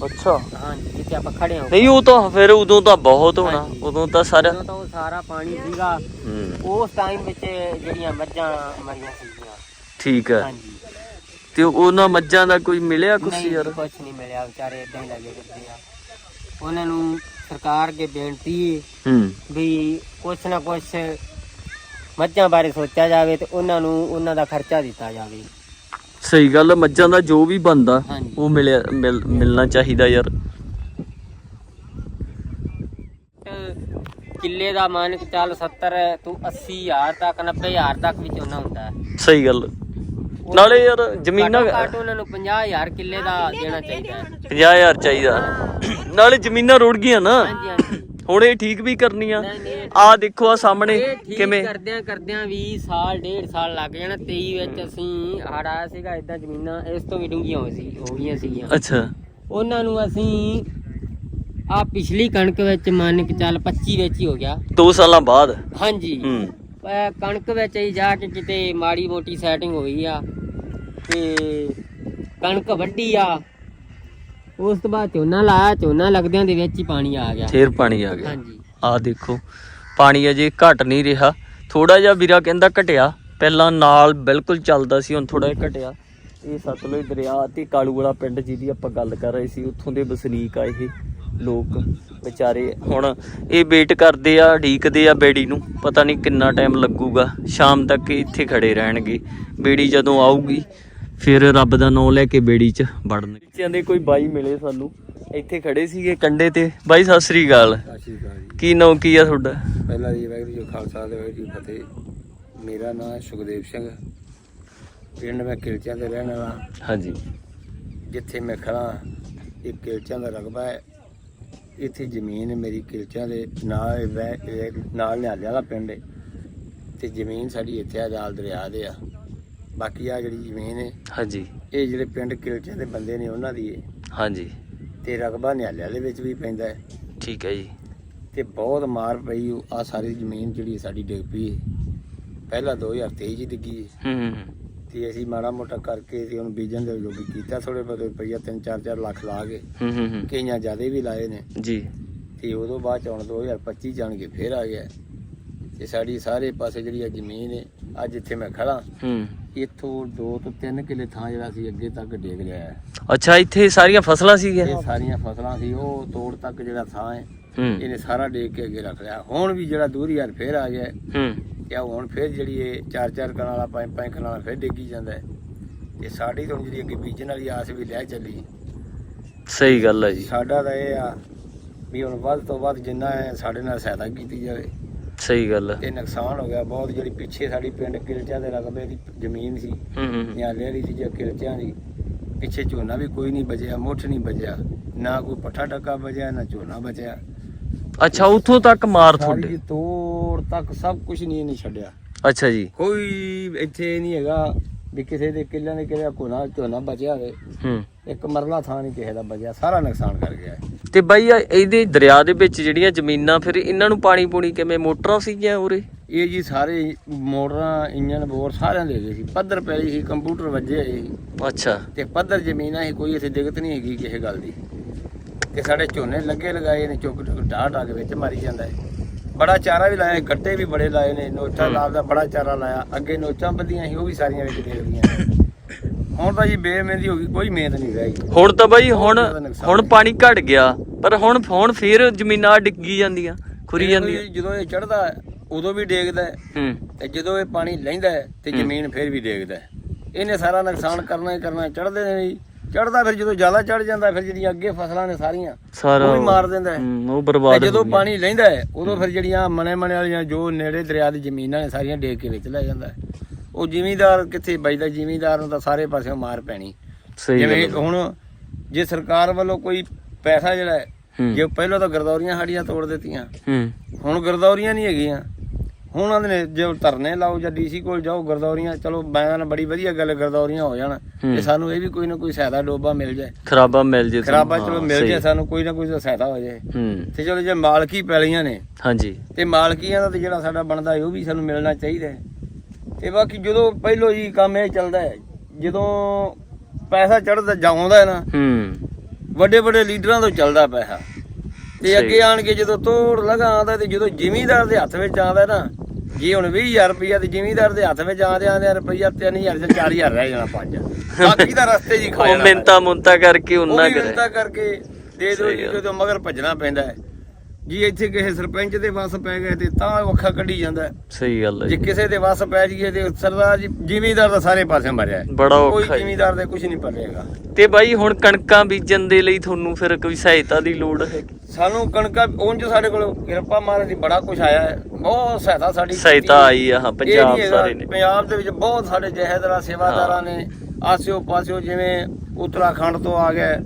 S1: ਅੱਛਾ।
S3: ਹਾਂਜੀ ਜਿੱਥੇ ਆਪਾਂ ਖੜੇ ਹਾਂ।
S1: ਨਹੀਂ ਉਹ ਤਾਂ ਫਿਰ ਉਦੋਂ ਤਾਂ ਬਹੁਤ ਹੋਣਾ।
S3: ਹਾਂਜੀ।
S1: ਉਦੋਂ ਤਾਂ ਸਾਰਾ
S3: ਉਦੋਂ ਤਾਂ ਉਹ ਸਾਰਾ ਪਾਣੀ ਸੀਗਾ।
S1: ਹੂੰ।
S3: ਉਸ ਟਾਈਮ ਵਿੱਚ ਜਿਹੜੀਆਂ ਮੱਝਾਂ ਮਰੀਆਂ ਸੀਗੀਆਂ।
S1: ਠੀਕ ਹੈ।
S3: ਹਾਂਜੀ।
S1: ਤੇ ਉਹਨਾਂ ਮੱਝਾਂ ਦਾ ਕੋਈ ਮਿਲਿਆ ਕੁਛ
S3: ਨਹੀਂ
S1: ਯਾਰ?
S3: ਕੁਝ ਨਹੀਂ ਮਿਲਿਆ। ਵਿਚਾਰੇ ਇਦਾਂ ਹੀ ਲੱਗੇ ਫਿਰਦੇ ਆ। ਉਹਨਾਂ ਨੂੰ ਸਰਕਾਰ ਅੱਗੇ ਬੇਨਤੀ ਹੈ
S1: ਹੂੰ।
S3: ਵੀ ਕੁਛ ਨਾ ਕੁਛ ਮੱਝਾਂ ਬਾਰੇ ਸੋਚਿਆ ਜਾਵੇ ਤੇ ਉਹਨਾਂ ਨੂੰ ਉਹਨਾਂ ਦਾ ਖਰਚਾ ਦਿੱਤਾ ਜਾਵੇ।
S1: ਸਹੀ ਗੱਲ ਆ, ਮੱਝਾਂ ਦਾ ਜੋ ਵੀ ਬੰਦਾ
S3: ਹਾਂਜੀ।
S1: ਉਹ ਮਿਲਿਆ ਮਿਲ- ਮਿਲਣਾ ਚਾਹੀਦਾ ਯਾਰ।
S3: ਕਿੱਲੇ ਦਾ ਮੰਨ ਕੇ ਚੱਲ 70 ਤੋਂ 80 ਹਜ਼ਾਰ ਤੱਕ 90 ਹਜ਼ਾਰ ਤੱਕ ਵੀ ਝੋਨਾ ਹੁੰਦਾ ਹੈ।
S1: ਸਹੀ ਗੱਲ ਨਾਲੇ ਯਾਰ ਜ਼ਮੀਨਾਂ
S3: ਘੱਟੋ ਘੱਟ ਉਹਨਾਂ ਨੂੰ 50 ਹਜ਼ਾਰ ਕਿੱਲੇ ਦਾ ਦੇਣਾ ਚਾਹੀਦਾ ਹੈ।
S1: 50000 ਚਾਹੀਦਾ। ਨਾਲੇ ਜ਼ਮੀਨਾਂ ਰੁੜ ਗਈਆਂ ਨਾ।
S3: ਹਾਂਜੀ ਹਾਂਜੀ।
S1: ਹੁਣ ਇਹ ਠੀਕ ਵੀ ਕਰਨੀਆਂ
S3: ਨਹੀਂ, ਨਹੀਂ,
S1: ਆ ਦੇਖੋ ਆ ਸਾਹਮਣੇ ਕਿਵੇਂ।
S3: ਕਰਦਿਆਂ ਕਰਦਿਆਂ ਵੀ ਸਾਲ ਡੇਢ ਸਾਲ ਲੱਗ ਜਾਣਾ 23 ਵਿੱਚ ਅਸੀਂ ਹੜ ਆਇਆ ਸੀਗਾ ਇਦਾਂ ਜ਼ਮੀਨਾਂ ਇਸ ਤੋਂ ਵੀ ਡੂੰਘੀਆਂ ਹੋ ਸੀ ਹੋ ਗਈਆਂ ਸੀਗੀਆਂ।
S1: ਅੱਛਾ।
S3: ਉਹਨਾਂ ਨੂੰ ਅਸੀਂ ਆ ਪਿਛਲੀ ਕਣਕ ਵਿੱਚ ਮੰਨ ਕੇ ਚੱਲ 25 ਵਿੱਚ ਹੀ ਹੋ ਗਿਆ।
S1: 2 ਸਾਲਾਂ ਬਾਅਦ?
S3: ਹਾਂਜੀ। ਕਣਕ ਵਿੱਚ ਹੀ ਜਾ ਕੇ ਕਿਤੇ ਮਾੜੀ ਮੋਟੀ ਸੈਟਿੰਗ ਹੋਈ ਆ ਤੇ ਕਣਕ ਵੱਢੀ ਆ। ਉਸ ਤੋਂ ਬਾਅਦ ਝੋਨਾ ਲਾਇਆ ਝੋਨਾ ਲੱਗਦਿਆਂ ਦੇ ਵਿੱਚ ਹੀ ਪਾਣੀ ਆ ਗਿਆ।
S1: ਫੇਰ ਪਾਣੀ ਆ ਗਿਆ।
S3: ਹਾਂਜੀ।
S1: ਆ ਦੇਖੋ ਪਾਣੀ ਅਜੇ ਘਟ ਨਹੀਂ ਰਿਹਾ। ਥੋੜਾ ਜਿਹਾ ਵੀਰਾ ਕਹਿੰਦਾ ਘਟਿਆ। ਪਹਿਲਾਂ ਨਾਲ ਬਿਲਕੁਲ ਚੱਲਦਾ ਸੀ ਹੁਣ ਥੋੜਾ ਜਿਹਾ ਘਟਿਆ। ਇਹ ਸਤਲੁਜ ਦਰਿਆ ਤੇ ਕਾਲੂ ਵਾਲਾ ਪਿੰਡ ਜਿਹਦੀ ਆਪਾਂ ਗੱਲ ਕਰ ਰਹੇ ਸੀ ਉੱਥੋਂ ਦੇ ਵਸਨੀਕ ਆ ਇਹ ਲੋਕ ਵਿਚਾਰੇ। ਹੁਣ ਇਹ ਵੇਟ ਕਰਦੇ ਆ ਢੀਕਦੇ ਆ ਬੇੜੀ ਨੂੰ। ਪਤਾ ਨਹੀਂ ਕਿੰਨਾ ਟਾਈਮ ਲੱਗੂਗਾ। ਸ਼ਾਮ ਤੱਕ ਇੱਥੇ ਖੜੇ ਰਹਿਣਗੇ। ਬੇੜੀ ਜਦੋਂ ਆਊਗੀ ਫਿਰ ਰੱਬ ਦਾ ਨਾਮ ਲੈ ਕੇ ਬੇੜੀ 'ਚ ਵੜਨ ਬੱਚਿਆਂ ਦੇ ਕੋਈ ਬਾਈ ਮਿਲੇ ਸਾਨੂੰ। ਇੱਥੇ ਖੜੇ ਸੀਗੇ ਕੰਡੇ ਤੇ। ਬਾਈ ਸਤਿ ਸ੍ਰੀ ਅਕਾਲ। ਕੀ ਨਾਮ ਕੀ ਆ ਤੁਹਾਡਾ?
S4: ਪਹਿਲਾਂ ਜੀ ਵਾਹਿਗੁਰੂ ਜੀ ਖਾਲਸਾ ਤੇ ਵਾਹਿਗੁਰੂ ਜੀ ਫਤਿਹ। ਮੇਰਾ ਨਾਮ ਸੁਖਦੇਵ ਸਿੰਘ। ਪਿੰਡ ਮੈਂ ਕਿਲਚਿਆਂ ਦੇ ਰਹਿਣ ਵਾਲਾ।
S1: ਹਾਂਜੀ।
S4: ਜਿੱਥੇ ਮੈਂ ਖੜਾ ਇਹ ਕਿਲਚਿਆਂ ਦਾ ਰਕਬਾ ਹੈ। ਇੱਥੇ ਜ਼ਮੀਨ ਮੇਰੀ ਕਿਲਚਿਆਂ ਦੇ ਨਾਲ ਨਾਲ ਨਿਹਾਲੇ ਵਾਲਾ ਪਿੰਡ ਹੈ। ਤੇ ਜ਼ਮੀਨ ਸਾਡੀ ਇੱਥੇ ਆ ਜਾਲ ਦਰਿਆ ਦੇ ਆ। ਬਾਕੀ ਆ ਜਿਹੜੀ ਜ਼ਮੀਨ ਹੈ
S1: ਹਾਂਜੀ।
S4: ਇਹ ਜਿਹੜੇ ਪਿੰਡ ਕਿਲਚਿਆਂ ਦੇ ਬੰਦੇ ਨੇ ਉਹਨਾਂ ਦੀ ਹੈ
S1: ਹਾਂਜੀ।
S4: ਤੇ ਰਕਬਾ ਨਿਹਾਲੇ ਵਾਲੇ ਵਿੱਚ ਵੀ ਪੈਂਦਾ ਹੈ
S1: ਠੀਕ ਹੈ ਜੀ।
S4: ਤੇ ਬਹੁਤ ਮਾਰ ਪਈ ਆ ਸਾਰੀ ਜ਼ਮੀਨ ਜਿਹੜੀ ਸਾਡੀ ਡਿੱਗ ਪਈ ਹੈ ਪਹਿਲਾਂ 2023 ਚ ਡਿੱਗੀ ਹੈ
S1: ਹੂੰ ਹੂੰ, ਹੂੰ।
S4: ਤੇ ਅਸੀਂ ਮਾੜਾ ਮੋਟਾ ਕਰਕੇ ਤੇ ਉਹਨੂੰ ਬੀਜਣ ਦੇ ਵੀ ਕੀਤਾ ਥੋੜੇ ਬਹੁਤੇ ਰੁਪਈਆ 3-4 ਲੱਖ ਲਾ ਕੇ।
S1: ਹੂੰ ਹੂੰ ਹੂੰ।
S4: ਕਈਆਂ ਜ਼ਿਆਦੇ ਵੀ ਲਾਏ ਨੇ।
S1: ਜੀ।
S4: ਤੇ ਉਦੋਂ ਬਾਅਦ ਚ ਹੁਣ 2025 ਜਾਣ ਕੇ ਫੇਰ ਆ ਗਿਆ। ਤੇ ਸਾਡੀ ਸਾਰੇ ਪਾਸੇ ਜਿਹੜੀ ਆ ਜ਼ਮੀਨ ਹੈ ਅੱਜ ਜਿੱਥੇ ਮੈਂ ਖੜਾ
S1: ਹੂੰ।
S4: ਇੱਥੋਂ 2 ਤੋਂ 3 ਕਿੱਲੇ ਥਾਂ ਜਿਹੜਾ ਸੀ ਅੱਗੇ ਤੱਕ ਡੇਗ ਲਿਆ
S1: ਅੱਛਾ ਇੱਥੇ ਸਾਰੀਆਂ ਫਸਲਾਂ ਸੀਗੀਆਂ?
S4: ਇਹ ਸਾਰੀਆਂ ਫਸਲਾਂ ਸੀ ਉਹ ਤੋੜ ਤੱਕ ਜਿਹੜਾ ਥਾਂ ਹੈ
S1: ਹੂੰ।
S4: ਇਹਨੇ ਸਾਰਾ ਡੇਗ ਕੇ ਅੱਗੇ ਰੱਖ ਲਿਆ। ਹੁਣ ਵੀ ਜਿਹੜਾ ਦੂਰੀ ਯਾਰ ਫੇਰ ਆ ਗਿਆ ਹੈ।
S1: ਹੂੰ।
S4: ਤੇ ਆਹ ਹੁਣ ਫਿਰ ਜਿਹੜੀ ਇਹ ਚਾਰ ਚਾਰ ਕਨਾਲ ਵਾਲਾ ਪੰਜ ਪੰਜ ਕਨਾਲ ਵਾਲਾ ਫਿਰ ਡੇਗੀ ਜਾਂਦਾ ਹੈ। ਤੇ ਸਾਡੀ ਤਾਂ ਹੁਣ ਜਿਹੜੀ ਅੱਗੇ ਬੀਜਣ ਵਾਲੀ ਆਸ ਵੀ ਲੈ ਚੱਲੀ।
S1: ਸਹੀ ਗੱਲ ਹੈ ਜੀ।
S4: ਸਾਡਾ ਤਾਂ ਇਹ ਆ ਵੀ ਹੁਣ ਵੱਧ ਤੋਂ ਵੱਧ ਜਿੰਨਾ ਹੈ ਸਾਡੇ ਨਾਲ ਸਹਾਇਤਾ ਕੀਤੀ ਜਾਵੇ।
S1: ਸਹੀ ਗੱਲ ਹੈ
S4: ਤੇ ਨੁਕਸਾਨ ਹੋ ਗਿਆ ਬਹੁਤ ਜਿਹੜੀ ਪਿੱਛੇ ਸਾਡੀ ਪਿੰਡ ਕਿਲਚਿਆਂ ਦੇ ਰਕਬੇ ਦੀ ਜ਼ਮੀਨ ਸੀ
S1: ਹੂੰ ਹੂੰ।
S4: ਨਿਆਲੇ ਵਾਲੀ ਸੀ ਜਾਂ ਕਿਲਚਿਆਂ ਦੀ ਪਿੱਛੇ ਝੋਨਾ ਵੀ ਕੋਈ ਨਹੀਂ ਬਚਿਆ ਮੁੱਠ ਨਹੀਂ ਬਚਿਆ ਨਾ ਕੋਈ ਪੱਠਾ ਟੱਕਾ ਬਚਿਆ ਨਾ ਝੋਨਾ ਬਚਿਆ।
S1: ਅੱਛਾ ਉੱਥੋਂ ਤੱਕ ਮਾਰ ਤੁਹਾਡੇ?
S4: ਤੋੜ ਤੱਕ ਸਭ ਕੁਝ ਨਹੀਂ ਇਹਨੇ ਛੱਡਿਆ।
S1: ਅੱਛਾ ਜੀ।
S4: ਕੋਈ ਇੱਥੇ ਨਹੀਂ ਹੈਗਾ ਵੀ ਕਿਸੇ ਦੇ ਕਿੱਲਿਆਂ ਦੇ ਕਿਹੜਾ ਕੋਨਾ ਝੋਨਾ ਬਚਿਆ ਹੋਵੇ।
S1: ਹੂੰ।
S4: ਇੱਕ ਮਰਲਾ ਥਾਂ ਨਹੀਂ ਕਿਸੇ ਦਾ ਬਚਿਆ ਸਾਰਾ ਨੁਕਸਾਨ ਕਰ ਗਿਆ। ਹੈ।
S1: ਤੇ ਬਾਈ ਆ ਇਹਦੇ ਦਰਿਆ ਦੇ ਵਿੱਚ ਜਿਹੜੀਆਂ ਜ਼ਮੀਨਾਂ ਫਿਰ ਇਹਨਾਂ ਨੂੰ ਪਾਣੀ ਪੂਣੀ ਕਿਵੇਂ ਮੋਟਰਾਂ ਸੀਗੀਆਂ ਉਰੇ?
S4: ਇਹ ਜੀ ਸਾਰੇ ਮੋਟਰਾਂ ਇੰਜਨ ਬੋਰ ਸਾਰਿਆਂ ਦੇ ਗਏ ਸੀ। ਪੱਧਰ ਪੈ ਸੀ ਕੰਪਿਊਟਰ ਵੱਜੇ ਹੋਏ ਸੀ।
S1: ਅੱਛਾ।
S4: ਤੇ ਪੱਧਰ ਜ਼ਮੀਨਾਂ ਸੀ ਕੋਈ ਇੱਥੇ ਦਿੱਕਤ ਨਹੀਂ ਹੈਗੀ ਕਿਸੇ ਗੱਲ ਦੀ। ਤੇ ਸਾਡੇ ਝੋਨੇ ਲੱਗੇ ਲਗਾਏ ਨੇ ਚੁੱਕ ਚੁੱਕ ਢਾਹ ਢਾਹ ਕੇ ਵਿੱਚ ਮਾਰੀ ਜਾਂਦਾ ਹੈ। ਬੜਾ ਚਾਰਾ ਵੀ ਲਾਇਆ ਗੱਟੇ ਵੀ ਬੜੇ ਲਾਏ ਨੇ ਨੋਚਾ। ਲਾਲ ਦਾ ਬੜਾ ਚਾਰਾ ਲਾਇਆ। ਅੱਗੇ ਨੋਚਾਂ ਬੱਧੀਆਂ ਸੀ ਉਹ ਵੀ ਸਾਰੀਆਂ ਵਿੱਚ ਦੇ ਦਿੱਤੀਆਂ ਹੁਣ ਤਾਂ ਜੀ ਬੇਮਹਿੰਦੀ ਹੋ ਗਈ ਕੋਈ ਮਿਹਨਤ ਨਹੀਂ ਰਹੀ
S1: ਹੁਣ ਤਾਂ ਬਾਈ ਹੁਣ ਹੁਣ। ਪਾਣੀ ਘਟ ਗਿਆ ਪਰ ਹੁਣ ਹੁਣ ਫੇਰ ਜ਼ਮੀਨਾਂ ਡਿੱਗੀ ਜਾਂਦੀਆਂ ਖੁਰੀ
S4: ਵੀ ਜਦੋਂ ਇਹ ਚੜਦਾ ਉਦੋਂ ਵੀ ਡੇਗਦਾ ਹੈ। ਤੇ ਜਦੋਂ ਇਹ ਪਾਣੀ ਲੈਂਦਾ ਤੇ। ਜ਼ਮੀਨ ਫਿਰ ਵੀ ਡੇਗਦਾ ਹੈ। ਇਹਨੇ ਸਾਰਾ ਨੁਕਸਾਨ ਕਰਨਾ ਹੀ ਕਰਨਾ ਚੜਦੇ ਨੇ ਵੀ ਚੜਦਾ ਫਿਰ ਜਦੋਂ ਜ਼ਿਆਦਾ ਚੜ ਜਾਂਦਾ ਫਿਰ ਜਿਹੜੀਆਂ ਅੱਗੇ ਫਸਲਾਂ ਨੇ ਸਾਰੀਆਂ
S1: ਸਾਰਾ
S4: ਉਹ ਵੀ ਮਾਰ ਦਿੰਦਾ ਹੈ।
S1: ਉਹ ਬਰਬਾਦ
S4: ਜਦੋਂ। ਪਾਣੀ ਲੈਂਦਾ ਉਦੋਂ ਫਿਰ ਜਿਹੜੀਆਂ ਮਨੇ ਮਨੇ ਵਾਲੀਆਂ ਜੋ ਨੇੜੇ ਦਰਿਆ ਦੀ ਜ਼ਮੀਨਾਂ ਨੇ ਸਾਰੀਆਂ ਡੇਗ ਕੇ ਵਿੱਚ ਲੈ ਜਾਂਦਾ ਹੈ। ਉਹ ਜ਼ਿਮੀਂਦਾਰ ਕਿੱਥੇ ਬਚਦਾ ਜ਼ਿਮੀਂਦਾਰ ਨੂੰ ਤਾਂ ਸਾਰੇ ਪਾਸਿਓਂ ਮਾਰ ਪੈਣੀ।
S1: ਸਹੀ
S4: ਜਿਵੇਂ
S1: ਗੱਲ ਹੈ।
S4: ਹੁਣ ਜੇ ਸਰਕਾਰ ਵੱਲੋਂ ਕੋਈ ਪੈਸਾ ਜਿਹੜਾ ਹੈ
S1: ਹੂੰ।
S4: ਜੇ ਪਹਿਲਾਂ ਤਾਂ ਗਰਦੌਰੀਆਂ ਸਾਡੀਆਂ ਤੋੜ ਦਿੱਤੀਆਂ
S1: ਹੂੰ।
S4: ਹੁਣ ਗਰਦੌਰੀਆਂ ਨਹੀਂ ਹੈਗੀਆਂ। ਹੁਣ ਆਂਦੇ ਨੇ ਜੇ ਧਰਨੇ ਲਾਓ ਜਾਂ ਡੀਸੀ ਕੋਲ ਜਾਓ ਗਰਦੌਰੀਆਂ ਚਲੋ ਬਿਆਨ ਬੜੀ ਵਧੀਆ ਗੱਲ ਹੈ, ਗਰਦੌਰੀਆਂ ਹੋ ਜਾਣ
S1: ਹੂੰ।
S4: ਤੇ ਸਾਨੂੰ ਇਹ ਵੀ ਕੋਈ ਨਾ ਕੋਈ ਸਹਾਇਤਾ ਡੋਬਾ ਮਿਲ ਜਾਏ।
S1: ਖਰਾਬਾ ਮਿਲ ਜੇ ਤੁਹਾਨੂੰ,
S4: ਖਰਾਬਾ ਚਲੋ
S1: ਹਾਂ,
S4: ਮਿਲ
S1: ਸਹੀ।
S4: ਜਾਏ ਸਾਨੂੰ ਕੋਈ ਨਾ ਕੋਈ ਤਾਂ ਸਹਾਇਤਾ ਹੋ ਜਾਏ।
S1: ਹੂੰ।
S4: ਤੇ ਚਲੋ ਜੇ ਮਾਲਕੀ ਪੈਲੀਆਂ ਨੇ
S1: ਹਾਂਜੀ।
S4: ਤੇ ਮਾਲਕੀਆਂ ਦਾ ਤੇ ਜਿਹੜਾ ਸਾਡਾ ਬਣਦਾ ਹੈ ਉਹ ਵੀ ਸਾਨੂੰ ਮਿਲਣਾ ਚਾਹੀਦਾ ਹੈ। ਤੇ ਬਾਕੀ ਜਦੋਂ ਪਹਿਲੋ ਜੀ ਕੰਮ ਇਹ ਚੱਲਦਾ ਹੈ ਜਦੋਂ ਪੈਸਾ ਚੜਦਾ ਜਾਉਂਦਾ ਹੈ ਨਾ
S1: ਹੂੰ।
S4: ਵੱਡੇ ਵੱਡੇ ਲੀਡਰਾਂ ਤੋਂ ਚੱਲਦਾ ਪੈਸਾ। ਤੇ। ਅੱਗੇ ਆਣ ਕੇ ਜਦੋਂ ਤੋੜ ਲਗਾ ਆਉਂਦਾ ਤੇ ਜਦੋਂ ਜ਼ਿਮੀਂਦਾਰ ਦੇ ਹੱਥ ਵਿੱਚ ਆਉਂਦਾ ਨਾ ਜੇ ਹੁਣ 20000 ਰੁਪਇਆ ਤੇ ਜ਼ਿਮੀਂਦਾਰ ਦੇ ਹੱਥ ਵਿੱਚ ਆਉਂਦੇ ਆਉਂਦੇ ਰੁਪਇਆ 3000 ਜਾਂ 4000 ਰਹਿ ਜਾਣਾ ਪੰਜ। ਬਾਕੀ ਤਾਂ ਰਸਤੇ ਜੀ ਖਾ
S1: ਉਹ
S4: ਜਾਣਾ।
S1: ਮਿੰਤਾ ਮੁੰਤਾ ਕਰਕੇ
S4: ਉਹ
S1: ਉਹਨਾਂ ਕਰੇ।
S4: ਮਿੰਨਤਾਂ ਕਰਕੇ ਦੇ ਜੀ
S1: ਗੱਲ।
S4: ਜਦੋਂ ਮਗਰ ਭੱਜਣਾ ਪੈਂਦਾ ਹੈ। ਜੀ ਇੱਥੇ ਕਿਸੇ ਸਰਪੰਚ ਦੇ ਵਸ ਪੈ ਗਏ ਤੇ ਤਾਂ ਉਹ ਅੱਖਾਂ ਕੱਢੀ ਜਾਂਦਾ ਹੈ।
S1: ਸਹੀ ਗੱਲ ਹੈ
S4: ਜੇ
S1: ਜੀ।
S4: ਕਿਸੇ ਦੇ ਵਸ ਪੈ ਜੀਏ ਤੇ ਸਰਦਾਰ ਜੀ ਜ਼ਿਮੀਂਦਾਰ ਦਾ ਸਾਰੇ ਪਾਸੇ ਮਰਿਆ ਹੈ।
S1: ਬੜਾ
S4: ਕੋਈ
S1: ਔਖਾ ਜੀ।
S4: ਜ਼ਿਮੀਂਦਾਰ ਦੇ ਕੁਝ ਨਹੀਂ ਪੜੇਗਾ
S1: ਤੇ ਬਾਈ ਹੁਣ ਕਣਕਾਂ ਬੀਜਣ ਦੇ ਲਈ ਤੁਹਾਨੂੰ ਫਿਰ ਕੋਈ ਸਹਾਇਤਾ ਦੀ ਲੋੜ ਹੈ
S4: ਸਾਨੂੰ ਕਣਕਾਂ ਉਂਝ ਸਾਡੇ ਕੋਲ ਕਿਰਪਾ ਮਹਾਰਾਜ ਦੀ ਬੜਾ ਕੁਝ ਆਇਆ ਹੈ ਬਹੁਤ ਸਹਾਇਤਾ ਸਾਡੀ ਕੀਤੀ
S1: ਸਹਾਇਤਾ
S4: ਹੈ।
S1: ਆਈ ਆ ਹਾਂ
S4: ਇਹ
S1: ਪੰਜਾਬ
S4: ਨਹੀਂ ਹੈਗਾ,
S1: ਸਾਰੇ ਨੇ
S4: ਪੰਜਾਬ ਦੇ ਵਿੱਚ ਬਹੁਤ ਸਾਡੇ ਜਹੇਦਾਰਾਂ ਸੇਵਾਦਾਰਾਂ ਨੇ ਆਸਿਓ ਪਾਸਿਓ ਜਿਵੇਂ ਉੱਤਰਾਖੰਡ ਤੋਂ ਆ ਗਏ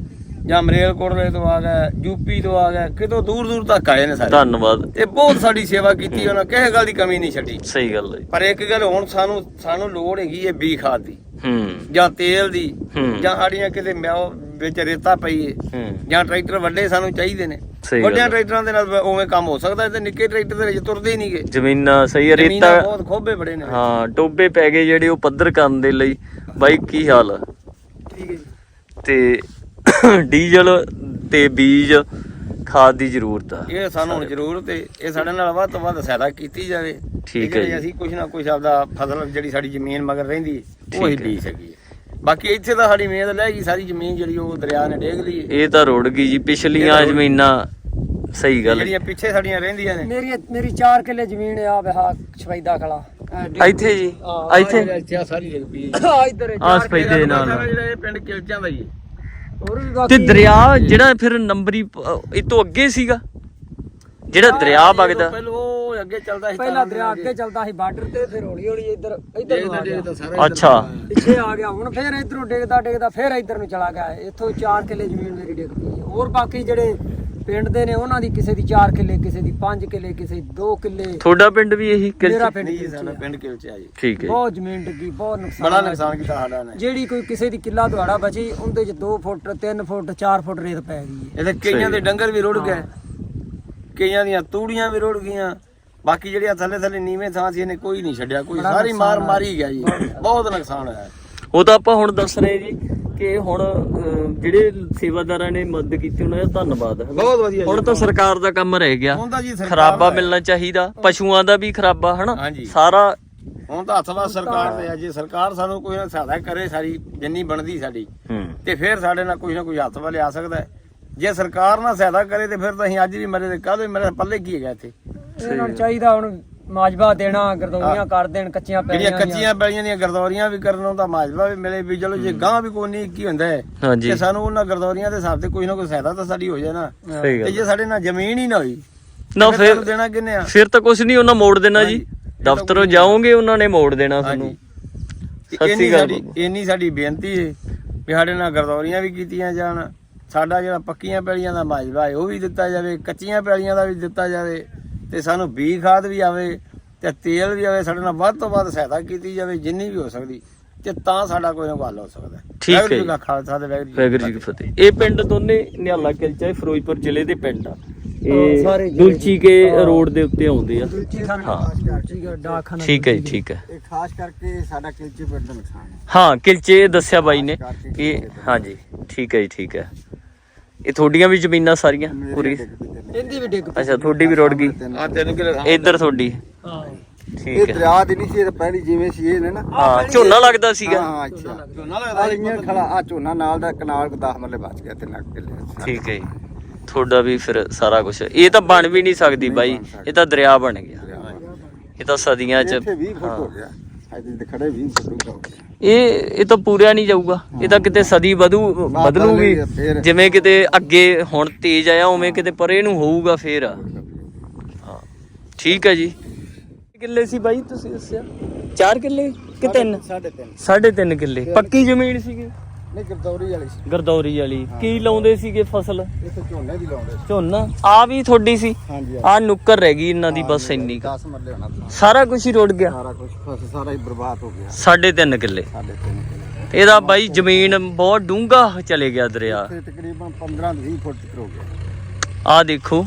S4: ਜਾਂ ਮਰੇਲਕੋਟਲੇ ਤੋਂ ਆ ਗਏ ਯੂਪੀ ਤੋਂ ਆ ਗਏ ਕਿਤੋਂ ਦੂਰ ਦੂਰ ਤੱਕ ਆਏ ਨੇ ਸਾਰੇ।
S1: ਧੰਨਵਾਦ।
S4: ਤੇ ਬਹੁਤ ਸਾਡੀ ਸੇਵਾ ਕੀਤੀ ਉਹਨਾਂ ਕਿਸੇ ਗੱਲ ਦੀ ਕਮੀ ਨਹੀਂ ਛੱਡੀ।
S1: ਸਹੀ ਗੱਲ ਹੈ।
S4: ਪਰ ਇੱਕ ਗੱਲ ਹੁਣ ਸਾਨੂੰ ਸਾਨੂੰ ਲੋੜ ਹੈਗੀ ਹੈ ਬੀ ਖਾਦ ਦੀ
S1: ਹੂੰ।
S4: ਜਾਂ ਤੇਲ ਦੀ। ਜਾਂ ਸਾਡੀਆਂ ਕਿਤੇ ਮਿਆਓ ਵਿੱਚ ਰੇਤਾ ਪਈ
S1: ਹੂੰ।
S4: ਜਾਂ ਟਰੈਕਟਰ ਵੱਡੇ ਸਾਨੂੰ ਚਾਹੀਦੇ ਨੇ। ਵੱਡਿਆਂ। ਟਰੈਕਟਰਾਂ ਦੇ ਨਾਲ ਉਵੇਂ ਕੰਮ ਹੋ ਸਕਦਾ ਤੇ ਨਿੱਕੇ ਟਰੈਕਟਰ ਦੇ ਵਿੱਚ ਤੁਰਦੇ ਹੀ ਨਹੀਂਗੇ।
S1: ਜ਼ਮੀਨਾਂ ਸਹੀ ਹੈ,
S4: ਜ਼ਮੀਨਾਂ
S1: ਰੇਤਾ
S4: ਬਹੁਤ ਖੋਬੇ ਬੜੇ ਨੇ।
S1: ਹਾਂ ਟੋਬੇ ਪੈ ਗਏ ਜਿਹੜੇ ਉਹ ਪੱਧਰ ਕਰਨ ਦੇ ਲਈ। ਬਾਈ ਕੀ ਹਾਲ
S4: ਠੀਕ ਹੈ ਜੀ।
S1: ਤੇ ਡੀਜ਼ਲ ਤੇ ਬੀਜ ਖਾਦ ਦੀ ਜ਼ਰੂਰਤ ਆ।
S4: ਇਹ ਸਾਨੂੰ ਹੁਣ ਜ਼ਰੂਰਤ ਹੈ ਇਹ ਸਾਡੇ ਨਾਲ ਵੱਧ ਤੋਂ ਵੱਧ ਸਹਾਇਤਾ ਕੀਤੀ ਜਾਵੇ।
S1: ਠੀਕ ਹੈ ਜੀ।
S4: ਅਸੀਂ ਕੁਝ ਨਾ ਕੁਝ ਆਪਦਾ ਫਸਲ ਜਿਹੜੀ ਸਾਡੀ ਜ਼ਮੀਨ ਮਗਰ ਰਹਿੰਦੀ ਉਹ ਹੀ। ਬੀਜ ਸਕੀਏ। ਬਾਕੀ ਇੱਥੇ ਤਾਂ ਸਾਡੀ ਮਿਹਨਤ ਲੈ ਗਈ ਸਾਰੀ ਜ਼ਮੀਨ ਜਿਹੜੀ ਉਹ ਦਰਿਆ ਨੇ ਡੇਗ ਲਈ।
S1: ਇਹ ਤਾਂ ਰੁੜ ਗਈ ਜੀ। ਪਿਛਲੀਆਂ ਜ਼ਮੀਨਾਂ ਸਹੀ ਗੱਲ ਹੈ।
S4: ਜਿਹੜੀਆਂ ਪਿੱਛੇ ਸਾਡੀਆਂ ਰਹਿੰਦੀਆਂ ਨੇ।
S5: ਮੇਰੀ ਮੇਰੀ 4 ਕਿੱਲੇ ਜ਼ਮੀਨ ਆ ਵਿਹਾ ਛਵੈਦਾ ਖਲਾ
S1: ਇੱਥੇ ਜੀ। ਇੱਥੇ?
S4: ਇੱਥੇ ਆਹ ਸਾਰੀ ਜਗ ਪਈ।
S5: ਆ ਇੱਧਰ
S1: ਆਸ ਪੈਦੇ
S4: ਸਾਰਾ
S1: ਨਾਲ।
S4: ਜਿਹੜਾ ਇਹ ਪਿੰਡ ਕਿਲਚਾਂ ਦਾ
S5: ਵੀ
S1: ਤੇ ਦਰਿਆ ਜਿਹੜਾ ਫਿਰ ਨੰਬਰੀ ਇਹ ਤੋਂ ਅੱਗੇ ਸੀਗਾ? ਜਿਹੜਾ ਦਰਿਆ ਵਗਦਾ।
S4: ਪਹਿਲਾਂ ਉਹ ਅੱਗੇ ਚੱਲਦਾ ਸੀ
S5: ਪਹਿਲਾਂ ਦਰਿਆ ਅੱਗੇ। ਚੱਲਦਾ ਸੀ ਬਾਰਡਰ ਤੇ ਫਿਰ ਹੌਲੀ ਹੌਲੀ ਇੱਧਰ ਇੱਧਰ
S1: ਅੱਛਾ।
S5: ਪਿੱਛੇ ਆ ਗਿਆ ਹੁਣ ਫਿਰ ਇਧਰੋਂ ਡਿੱਗਦਾ ਡਿੱਗਦਾ ਫਿਰ ਇੱਧਰ ਨੂੰ ਚਲਾ ਗਿਆ। ਇੱਥੋਂ 4 ਕਿੱਲੇ ਜ਼ਮੀਨ ਮੇਰੀ ਡਿੱਗ ਪਈ। ਹੋਰ ਬਾਕੀ ਜਿਹੜੇ ਪਿੰਡ ਦੇ ਨੇ ਉਹਨਾਂ ਦੀ ਕਿਸੇ ਦੀ 4 ਕਿੱਲੇ ਕਿਸੇ ਦੀ 5 ਕਿੱਲੇ ਕਿਸੇ ਦੀ 2 ਕਿੱਲੇ।
S1: ਤੁਹਾਡਾ ਪਿੰਡ ਵੀ ਇਹੀ
S5: ਮੇਰਾ
S1: ਕਿਲ
S5: ਪਿੰਡ
S4: ਨਹੀਂ
S5: ਕਿਲਚੇ
S4: ਸਾਡਾ
S5: ਆ।
S4: ਪਿੰਡ ਕਿਲਚਾ ਜੀ।
S1: ਠੀਕ ਹੈ ਜੀ।
S5: ਬਹੁਤ ਜ਼ਮੀਨ ਡਿੱਗੀ ਬਹੁਤ ਨੁਕਸਾਨ
S4: ਬੜਾ। ਨੁਕਸਾਨ ਕੀਤਾ ਸਾਡਾ ਨੇ।
S5: ਜਿਹੜੀ ਕੋਈ ਕਿਸੇ ਦੀ ਕਿੱਲਾ ਦੁਆੜਾ ਬਚੀ ਉਹਦੇ ਚ 2 ਫੁੱਟ 3 ਫੁੱਟ 4 ਫੁੱਟ ਰੇਤ ਪੈ ਗਈ ਹੈ।
S4: ਇਹਦੇ ਕਈਆਂ ਦੇ। ਡੰਗਰ ਵੀ ਰੁੜ ਗਏ ਕਈਆਂ ਦੀਆਂ ਤੂੜੀਆਂ ਵੀ ਰੁੜ ਗਈਆਂ ਬਾਕੀ ਜਿਹੜੀਆਂ ਥੱਲੇ ਥੱਲੇ ਨੀਵੇਂ ਥਾਂ ਸੀ ਇਹਨੇ ਕੋਈ ਨਹੀਂ ਛੱਡਿਆ ਕੋਈ ਸਾਰੀ ਮਾਰ ਮਾਰੀ ਗਿਆ ਜੀ। ਬਹੁਤ ਨੁਕਸਾਨ ਹੋਇਆ।
S1: ਉਹ ਤਾਂ ਆਪਾਂ ਹੁਣ ਦੱਸ ਰਹੇ ਜੀ ਕਿ ਹੁਣ ਅਹ, ਜਿਹੜੇ ਸੇਵਾਦਾਰਾਂ ਨੇ ਮਦਦ ਕੀਤੀ ਉਹਨਾਂ ਦਾ ਧੰਨਵਾਦ ਹੈ।
S4: ਬਹੁਤ ਵਧੀਆ
S1: ਹੁਣ ਤਾਂ ਸਰਕਾਰ ਦਾ ਕੰਮ ਰਹਿ ਗਿਆ।
S4: ਹੁਣ ਤਾਂ ਜੀ ਸਰਕਾਰ
S1: ਖਰਾਬਾ
S4: ਦਾ ਹੈ।
S1: ਮਿਲਣਾ ਚਾਹੀਦਾ ਪਸ਼ੂਆਂ ਦਾ ਵੀ ਖਰਾਬਾ ਹਨਾ?
S4: ਹਾਂਜੀ।
S1: ਸਾਰਾ
S4: ਹੁਣ ਤਾਂ ਹੱਥ ਸਰਕਾਰ ਤੇ ਆ ਜੇ ਸਰਕਾਰ ਸਾਨੂੰ ਕੋਈ ਨਾ ਸਹਾਇਤਾ ਕਰੇ ਸਾਰੀ ਜਿੰਨੀ ਬਣਦੀ ਸਾਡੀ
S1: ਹੂੰ।
S4: ਤੇ ਫਿਰ ਸਾਡੇ ਨਾਲ ਕੋਈ ਨਾ ਕੋਈ ਹੱਥ ਵਾਲੇ ਆ ਸਕਦਾ ਹੈ। ਜੇ ਸਰਕਾਰ ਨਾ ਸਹਾਇਤਾ ਕਰੇ ਤੇ ਫਿਰ ਤਾਂ ਅਸੀਂ ਅੱਜ ਵੀ ਮਰੇ ਤੇ ਕੱਲ ਵੀ ਮਰੇ ਪੱਲੇ ਕੀ ਹੈਗਾ ਇੱਥੇ?
S5: ਇਹਨਾਂ ਨੂੰ ਚਾਹੀਦਾ ਹੁਣ ਮਾਜਬਾ ਦੇਣਾ ਗਰਦੌਨੀਆਂ ਕਰ ਦੇਣ ਕੱਚੀਆਂ
S4: ਜਿਹੜੀਆਂ
S5: ਪੈਣੀਆਂ
S4: ਕੱਚੀਆਂ ਪੈਲੀਆਂ ਦੀਆਂ ਗਰਦੌਰੀਆਂ ਵੀ ਕਰਨ ਉਹਦਾ ਮਾਜਵਾ ਵੀ ਮਿਲੇ ਵੀ ਚਲੋ ਜੇ ਗਾਂ ਵੀ ਕੋਈ ਨਹੀਂ ਕੀ ਹੁੰਦਾ ਹੈ?
S1: ਹਾਂਜੀ।
S4: ਤੇ ਸਾਨੂੰ ਉਹਨਾਂ ਗਰਦੌਰੀਆਂ ਦੇ ਹਿਸਾਬ ਤੇ ਕੋਈ ਨਾ ਕੋਈ ਸਹਾਇਤਾ ਤਾਂ ਸਾਡੀ ਹੋ ਜਾਏ ਨਾ
S1: ਸਹੀ
S4: ਤੇ
S1: ਗੱਲ
S4: ਜੇ ਸਾਡੇ ਨਾਲ ਜ਼ਮੀਨ ਹੀ ਨਾ ਹੋਈ
S1: ਨਾ
S4: ਫਿਰ ਦੇਣਾ ਕਿੰਨੇ ਆ?
S1: ਫਿਰ ਤਾਂ ਕੁਝ ਨਹੀਂ ਉਹਨਾਂ ਮੋੜ ਦੇਣਾ ਜੀ।
S4: ਤਾਂ
S1: ਦਫ਼ਤਰੋਂ। ਜਾਓਗੇ ਉਹਨਾਂ ਨੇ ਮੋੜ ਦੇਣਾ ਤੁਹਾਨੂੰ
S4: ਤੇ
S1: ਸਤਿ
S4: ਇੰਨੀ
S1: ਸ਼੍ਰੀ ਅਕਾਲ
S4: ਸਾਡੀ
S1: ਬਾਬੂ।
S4: ਇੰਨੀ ਸਾਡੀ ਬੇਨਤੀ ਹੈ ਵੀ ਸਾਡੇ ਨਾਲ ਗਰਦੌਰੀਆਂ ਵੀ ਕੀਤੀਆਂ ਜਾਣ। ਸਾਡਾ ਜਿਹੜਾ ਪੱਕੀਆਂ ਪੈਲੀਆਂ ਦਾ ਮਾਜਵਾ ਹੈ ਉਹ ਵੀ ਦਿੱਤਾ ਜਾਵੇ ਕੱਚੀਆਂ ਪੈਲੀਆਂ ਦਾ ਵੀ ਦਿੱਤਾ ਜਾਵੇ। ਤੇ ਸਾਨੂੰ ਬੀ ਖਾਦ ਵੀ ਆਵੇ ਤੇ ਤੇਲ ਵੀ ਆਵੇ ਸਾਡੇ ਨਾਲ ਵੱਧ ਤੋਂ ਵੱਧ ਸਹਾਇਤਾ ਕੀਤੀ ਜਾਵੇ ਜਿੰਨੀ ਵੀ ਹੋ ਸਕਦੀ ਤੇ ਤਾਂ ਸਾਡਾ ਕੋਈ ਨਾ ਹੱਲ ਹੋ ਸਕਦਾ।
S1: ਠੀਕ ਹੈ
S4: ਜੀ। ਕਾ ਖਾਲਸਾ ਵਾਹਿਗੁਰੂ
S1: ਵਾਹਿਗੁਰੂ ਜੀ ਕੀ ਫਤਿਹ। ਇਹ ਪਿੰਡ ਦੋਨੇ ਨਿਹਾਲਾ ਕਿਲਚਾ ਇਹ ਫਿਰੋਜ਼ਪੁਰ ਜ਼ਿਲ੍ਹੇ ਦੇ ਪਿੰਡ ਆ। ਇਹ ਦੁਲਚੀ ਕੇ ਰੋਡ ਦੇ ਉੱਤੇ ਆਉਂਦੇ ਆ।
S5: ਹਾਂ। ਠੀਕ ਹੈ
S1: ਠੀਕ ਹੈ ਜੀ ਠੀਕ ਹੈ।
S6: ਇਹ ਖਾਸ ਕਰਕੇ ਸਾਡਾ ਕਿਲਚੇ ਪਿੰਡ ਦਾ ਨੁਕਸਾਨ ਹੈ।
S1: ਹਾਂ ਕਿਲਚੇ ਦੱਸਿਆ ਬਾਈ ਨੇ ਇਹ ਹਾਂਜੀ ਠੀਕ ਹੈ ਜੀ ਠੀਕ ਹੈ। ਇਹ ਤੁਹਾਡੀਆਂ ਵੀ ਜ਼ਮੀਨਾਂ ਸਾਰੀਆਂ ਪੂਰੀ?
S5: ਇਹਦੀ ਵੀ ਡਿੱਗ
S1: ਅੱਛਾ ਤੁਹਾਡੀ ਵੀ ਰੁੜ ਗਈ?
S4: ਆ ਤੈਨੂੰ ਕਿਹੜੇ
S1: ਇੱਧਰ ਤੁਹਾਡੀ।
S5: ਹਾਂ।
S6: ਇਹ
S1: ਠੀਕ ਹੈ।
S6: ਦਰਿਆ ਦੀ ਨਹੀਂ ਸੀ ਇਹ ਤਾਂ ਪਹਿਲੀ ਜਿਵੇਂ ਸੀ ਇਹ ਨੇ ਨਾ।
S1: ਹਾਂ ਝੋਨਾ ਲੱਗਦਾ ਸੀਗਾ।
S6: ਹਾਂ ਅੱਛਾ।
S4: ਝੋਨਾ
S6: ਆ ਇੰਨੀਆਂ ਖਲਾ ਆ ਝੋਨਾ ਨਾਲ ਦਾ ਕਨਾਲ ਕੋ 10 ਮਰਲੇ ਬਚ ਗਿਆ ਤੇ ਨੱਕ ਕਿੱਲੇ
S1: ਠੀਕ ਹੈ ਜੀ। ਤੁਹਾਡਾ ਵੀ ਫਿਰ ਸਾਰਾ ਕੁਝ ਇਹ ਤਾਂ ਬਣ ਵੀ ਨਹੀਂ ਸਕਦੀ ਬਾਈ। ਇਹ ਤਾਂ ਦਰਿਆ ਬਣ ਗਿਆ। ਇਹ ਤਾਂ ਸਦੀਆਂ ਚ
S6: ਇੱਥੇ 20 ਫੁੱਟ ਹੋ ਗਿਆ। ਅੱਜ ਦੇ ਖੜੇ 20 ਫੁੱਟ ਹੋ ਗਿਆ।
S1: ਇਹ ਇਹ ਤਾਂ ਪੂਰਿਆ ਨਹੀਂ ਜਾਊਗਾ। ਇਹ ਤਾਂ ਕਿਤੇ ਸਦੀ ਵਧੂ ਬਦਲੂਗੀ। ਜਿਵੇਂ ਕਿਤੇ ਅੱਗੇ ਹੁਣ ਤੇਜ਼ ਆਇਆ ਉਵੇਂ ਕਿਤੇ ਪਰੇ ਨੂੰ ਹੋਊਗਾ ਫੇਰ। ਹਾਂ। ਠੀਕ ਹੈ ਜੀ। ਕਿੱਲੇ ਸੀ ਬਾਈ ਤੁਸੀਂ ਦੱਸਿਆ? 4 ਕਿੱਲੇ ਕਿ 3
S6: ਸਾਢੇ ਤਿੰਨ।
S1: ਸਾਢੇ 3 ਕਿੱਲੇ। ਪੱਕੀ ਜ਼ਮੀਨ ਸੀਗੀ?
S6: ਨਹੀਂ ਗਰਦੌਰੀ ਵਾਲੀ ਸੀ।
S1: ਗਰਦੌਰੀ ਵਾਲੀ। ਕੀ ਲਾਉਂਦੇ ਸੀਗੇ ਫਸਲ?
S6: ਇੱਥੇ ਝੋਨੇ ਦੀ ਲਾਉਂਦੇ ਸੀ।
S1: ਝੋਨਾ? ਆ ਵੀ ਤੁਹਾਡੀ ਸੀ?
S6: ਹਾਂਜੀ
S1: ਆ ਨੁੱਕਰ ਰਹਿ ਗਈ ਇਹਨਾਂ ਦੀ ਬਸ ਇੰਨੀ ਕੁ।
S6: 10 ਮਰਲੇ ਹੋਣਾ ਤਾਂ
S1: ਸਾਰਾ ਕੁਝ ਹੀ ਰੁੜ ਗਿਆ।
S6: ਸਾਰਾ ਕੁਝ ਫਸਲ ਸਾਰਾ ਹੀ ਬਰਬਾਦ ਹੋ ਗਿਆ।
S1: ਸਾਢੇ 3 ਕਿੱਲੇ।
S6: ਸਾਢੇ ਤਿੰਨ ਕਿੱਲੇ।
S1: ਇਹਦਾ ਬਾਈ ਜ਼ਮੀਨ ਬਹੁਤ ਡੂੰਘਾ ਚਲੇ ਗਿਆ ਦਰਿਆ।
S6: ਤਕਰੀਬਨ 15 ਤੋਂ 20 ਫੁੱਟ ਤੱਕ ਹੋ ਗਿਆ।
S1: ਆ ਦੇਖੋ।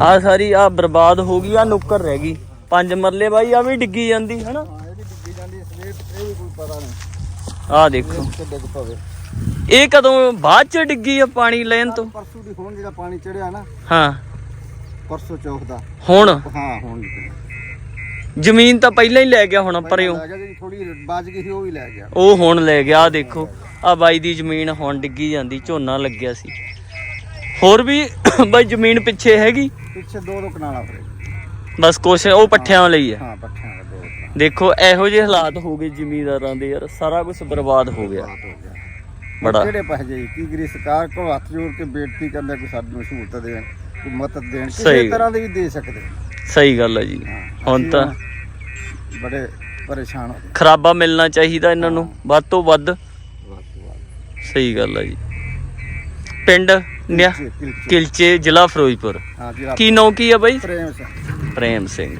S1: ਆ ਸਾਰੀ ਆ ਬਰਬਾਦ ਹੋ ਗਈ ਆ ਨੁੱਕਰ ਰਹਿ ਗਈ। ਪੰਜ ਮਰਲੇ ਬਾਈ ਆ ਵੀ ਡਿੱਗੀ ਜਾਂਦੀ ਹਨਾ?
S6: ਹਾਂ ਇਹਦੀ ਡਿੱਗੀ ਜਾਂਦੀ ਸਵੇਰ ਤੇ ਇਹ ਵੀ ਕੋਈ ਪਤਾ ਨਹੀਂ।
S1: ਆ ਦੇਖੋ।
S6: ਕਿ ਡਿੱਗ ਪਵੇ।
S1: ਇਹ ਕਦੋਂ ਬਾਅਦ ਚ ਡਿੱਗੀ ਆ ਪਾਣੀ ਲੈਣ ਤੋਂ?
S6: ਪਰਸੋਂ ਦੀ ਹੁਣ ਜਿਹੜਾ ਪਾਣੀ ਚੜਿਆ ਨਾ
S1: ਹਾਂ।
S6: ਪਰਸੋਂ ਚੌਕ ਦਾ।
S1: ਹੁਣ?
S6: ਹਾਂ ਹੁਣ
S1: ਜ਼ਮੀਨ ਤਾਂ ਪਹਿਲਾਂ ਹੀ ਲੈ ਗਿਆ ਹੁਣ ਪਰਿਓ।
S6: ਥੋੜੀ ਬਾਜ ਗਈ ਸੀ ਉਹ ਵੀ ਲੈ ਗਿਆ।
S1: ਉਹ ਹੁਣ ਲੈ ਗਿਆ ਆ ਦੇਖੋ। ਆ ਬਾਈ ਦੀ ਜ਼ਮੀਨ ਹੁਣ ਡਿੱਗੀ ਜਾਂਦੀ ਝੋਨਾ ਲੱਗਿਆ ਸੀ। ਹੋਰ ਵੀ ਬਾਈ ਜ਼ਮੀਨ ਪਿੱਛੇ ਹੈਗੀ?
S6: ਪਿੱਛੇ ਦੋ ਦੋ ਕਨਾਲਾਂ ਫਰੇ
S1: ਬਸ ਕੁਛ ਉਹ ਪੱਠਿਆਂ ਲਈ ਹੈ
S6: ਹਾਂ। ਪੱਠਿਆਂ ਕਨਾਲ।
S1: ਦੇਖੋ ਇਹੋ ਜਿਹੇ ਹਾਲਾਤ ਹੋ ਗਏ ਜ਼ਿਮੀਂਦਾਰਾਂ ਦੇ ਯਾਰ ਸਾਰਾ ਕੁਝ ਬਰਬਾਦ ਹੋ ਗਿਆ। ਬੜਾ।
S6: ਕਿਹੜੇ ਪਾਸੇ ਜਾਈ ਕੀ ਕਰੀ ਸਰਕਾਰ ਕੋਲ ਹੱਥ ਜੋੜ ਕੇ ਬੇਨਤੀ ਕਰਦਾ ਕੋਈ ਸਾਨੂੰ ਸਹੂਲਤ ਦੇਣ ਕੋਈ ਮਦਦ ਦੇਣ ਕਿਸੇ। ਤਰ੍ਹਾਂ ਦੀ ਵੀ ਦੇ ਸਕਦੇ।
S1: ਸਹੀ ਗੱਲ ਹੈ ਜੀ। ਹੁਣ
S6: ਅਸੀਂ
S1: ਤਾਂ
S6: ਬੜੇ ਪਰੇਸ਼ਾਨ ਹੋ ਗਏ।
S1: ਖਰਾਬਾ ਮਿਲਣਾ ਚਾਹੀਦਾ ਇਹਨਾਂ ਨੂੰ ਵੱਧ ਤੋਂ ਵੱਧ।
S6: ਵੱਧ ਤੋਂ ਵੱਧ।
S1: ਸਹੀ ਗੱਲ ਹੈ ਜੀ। ਪਿੰਡ ਨਿਆ
S6: ਕਿਲਚੇ- ਕਿਲਚੇ।
S1: ਕਿਲਚੇ ਜ਼ਿਲ੍ਹਾ ਫਿਰੋਜ਼ਪੁਰ।
S6: ਹਾਂ ਜੀ
S1: ਕੀ ਨਾਂ ਕੀ ਆ ਬਾਈ?
S6: ਪ੍ਰੇਮ ਸਿੰਘ।
S1: ਪ੍ਰੇਮ ਸਿੰਘ।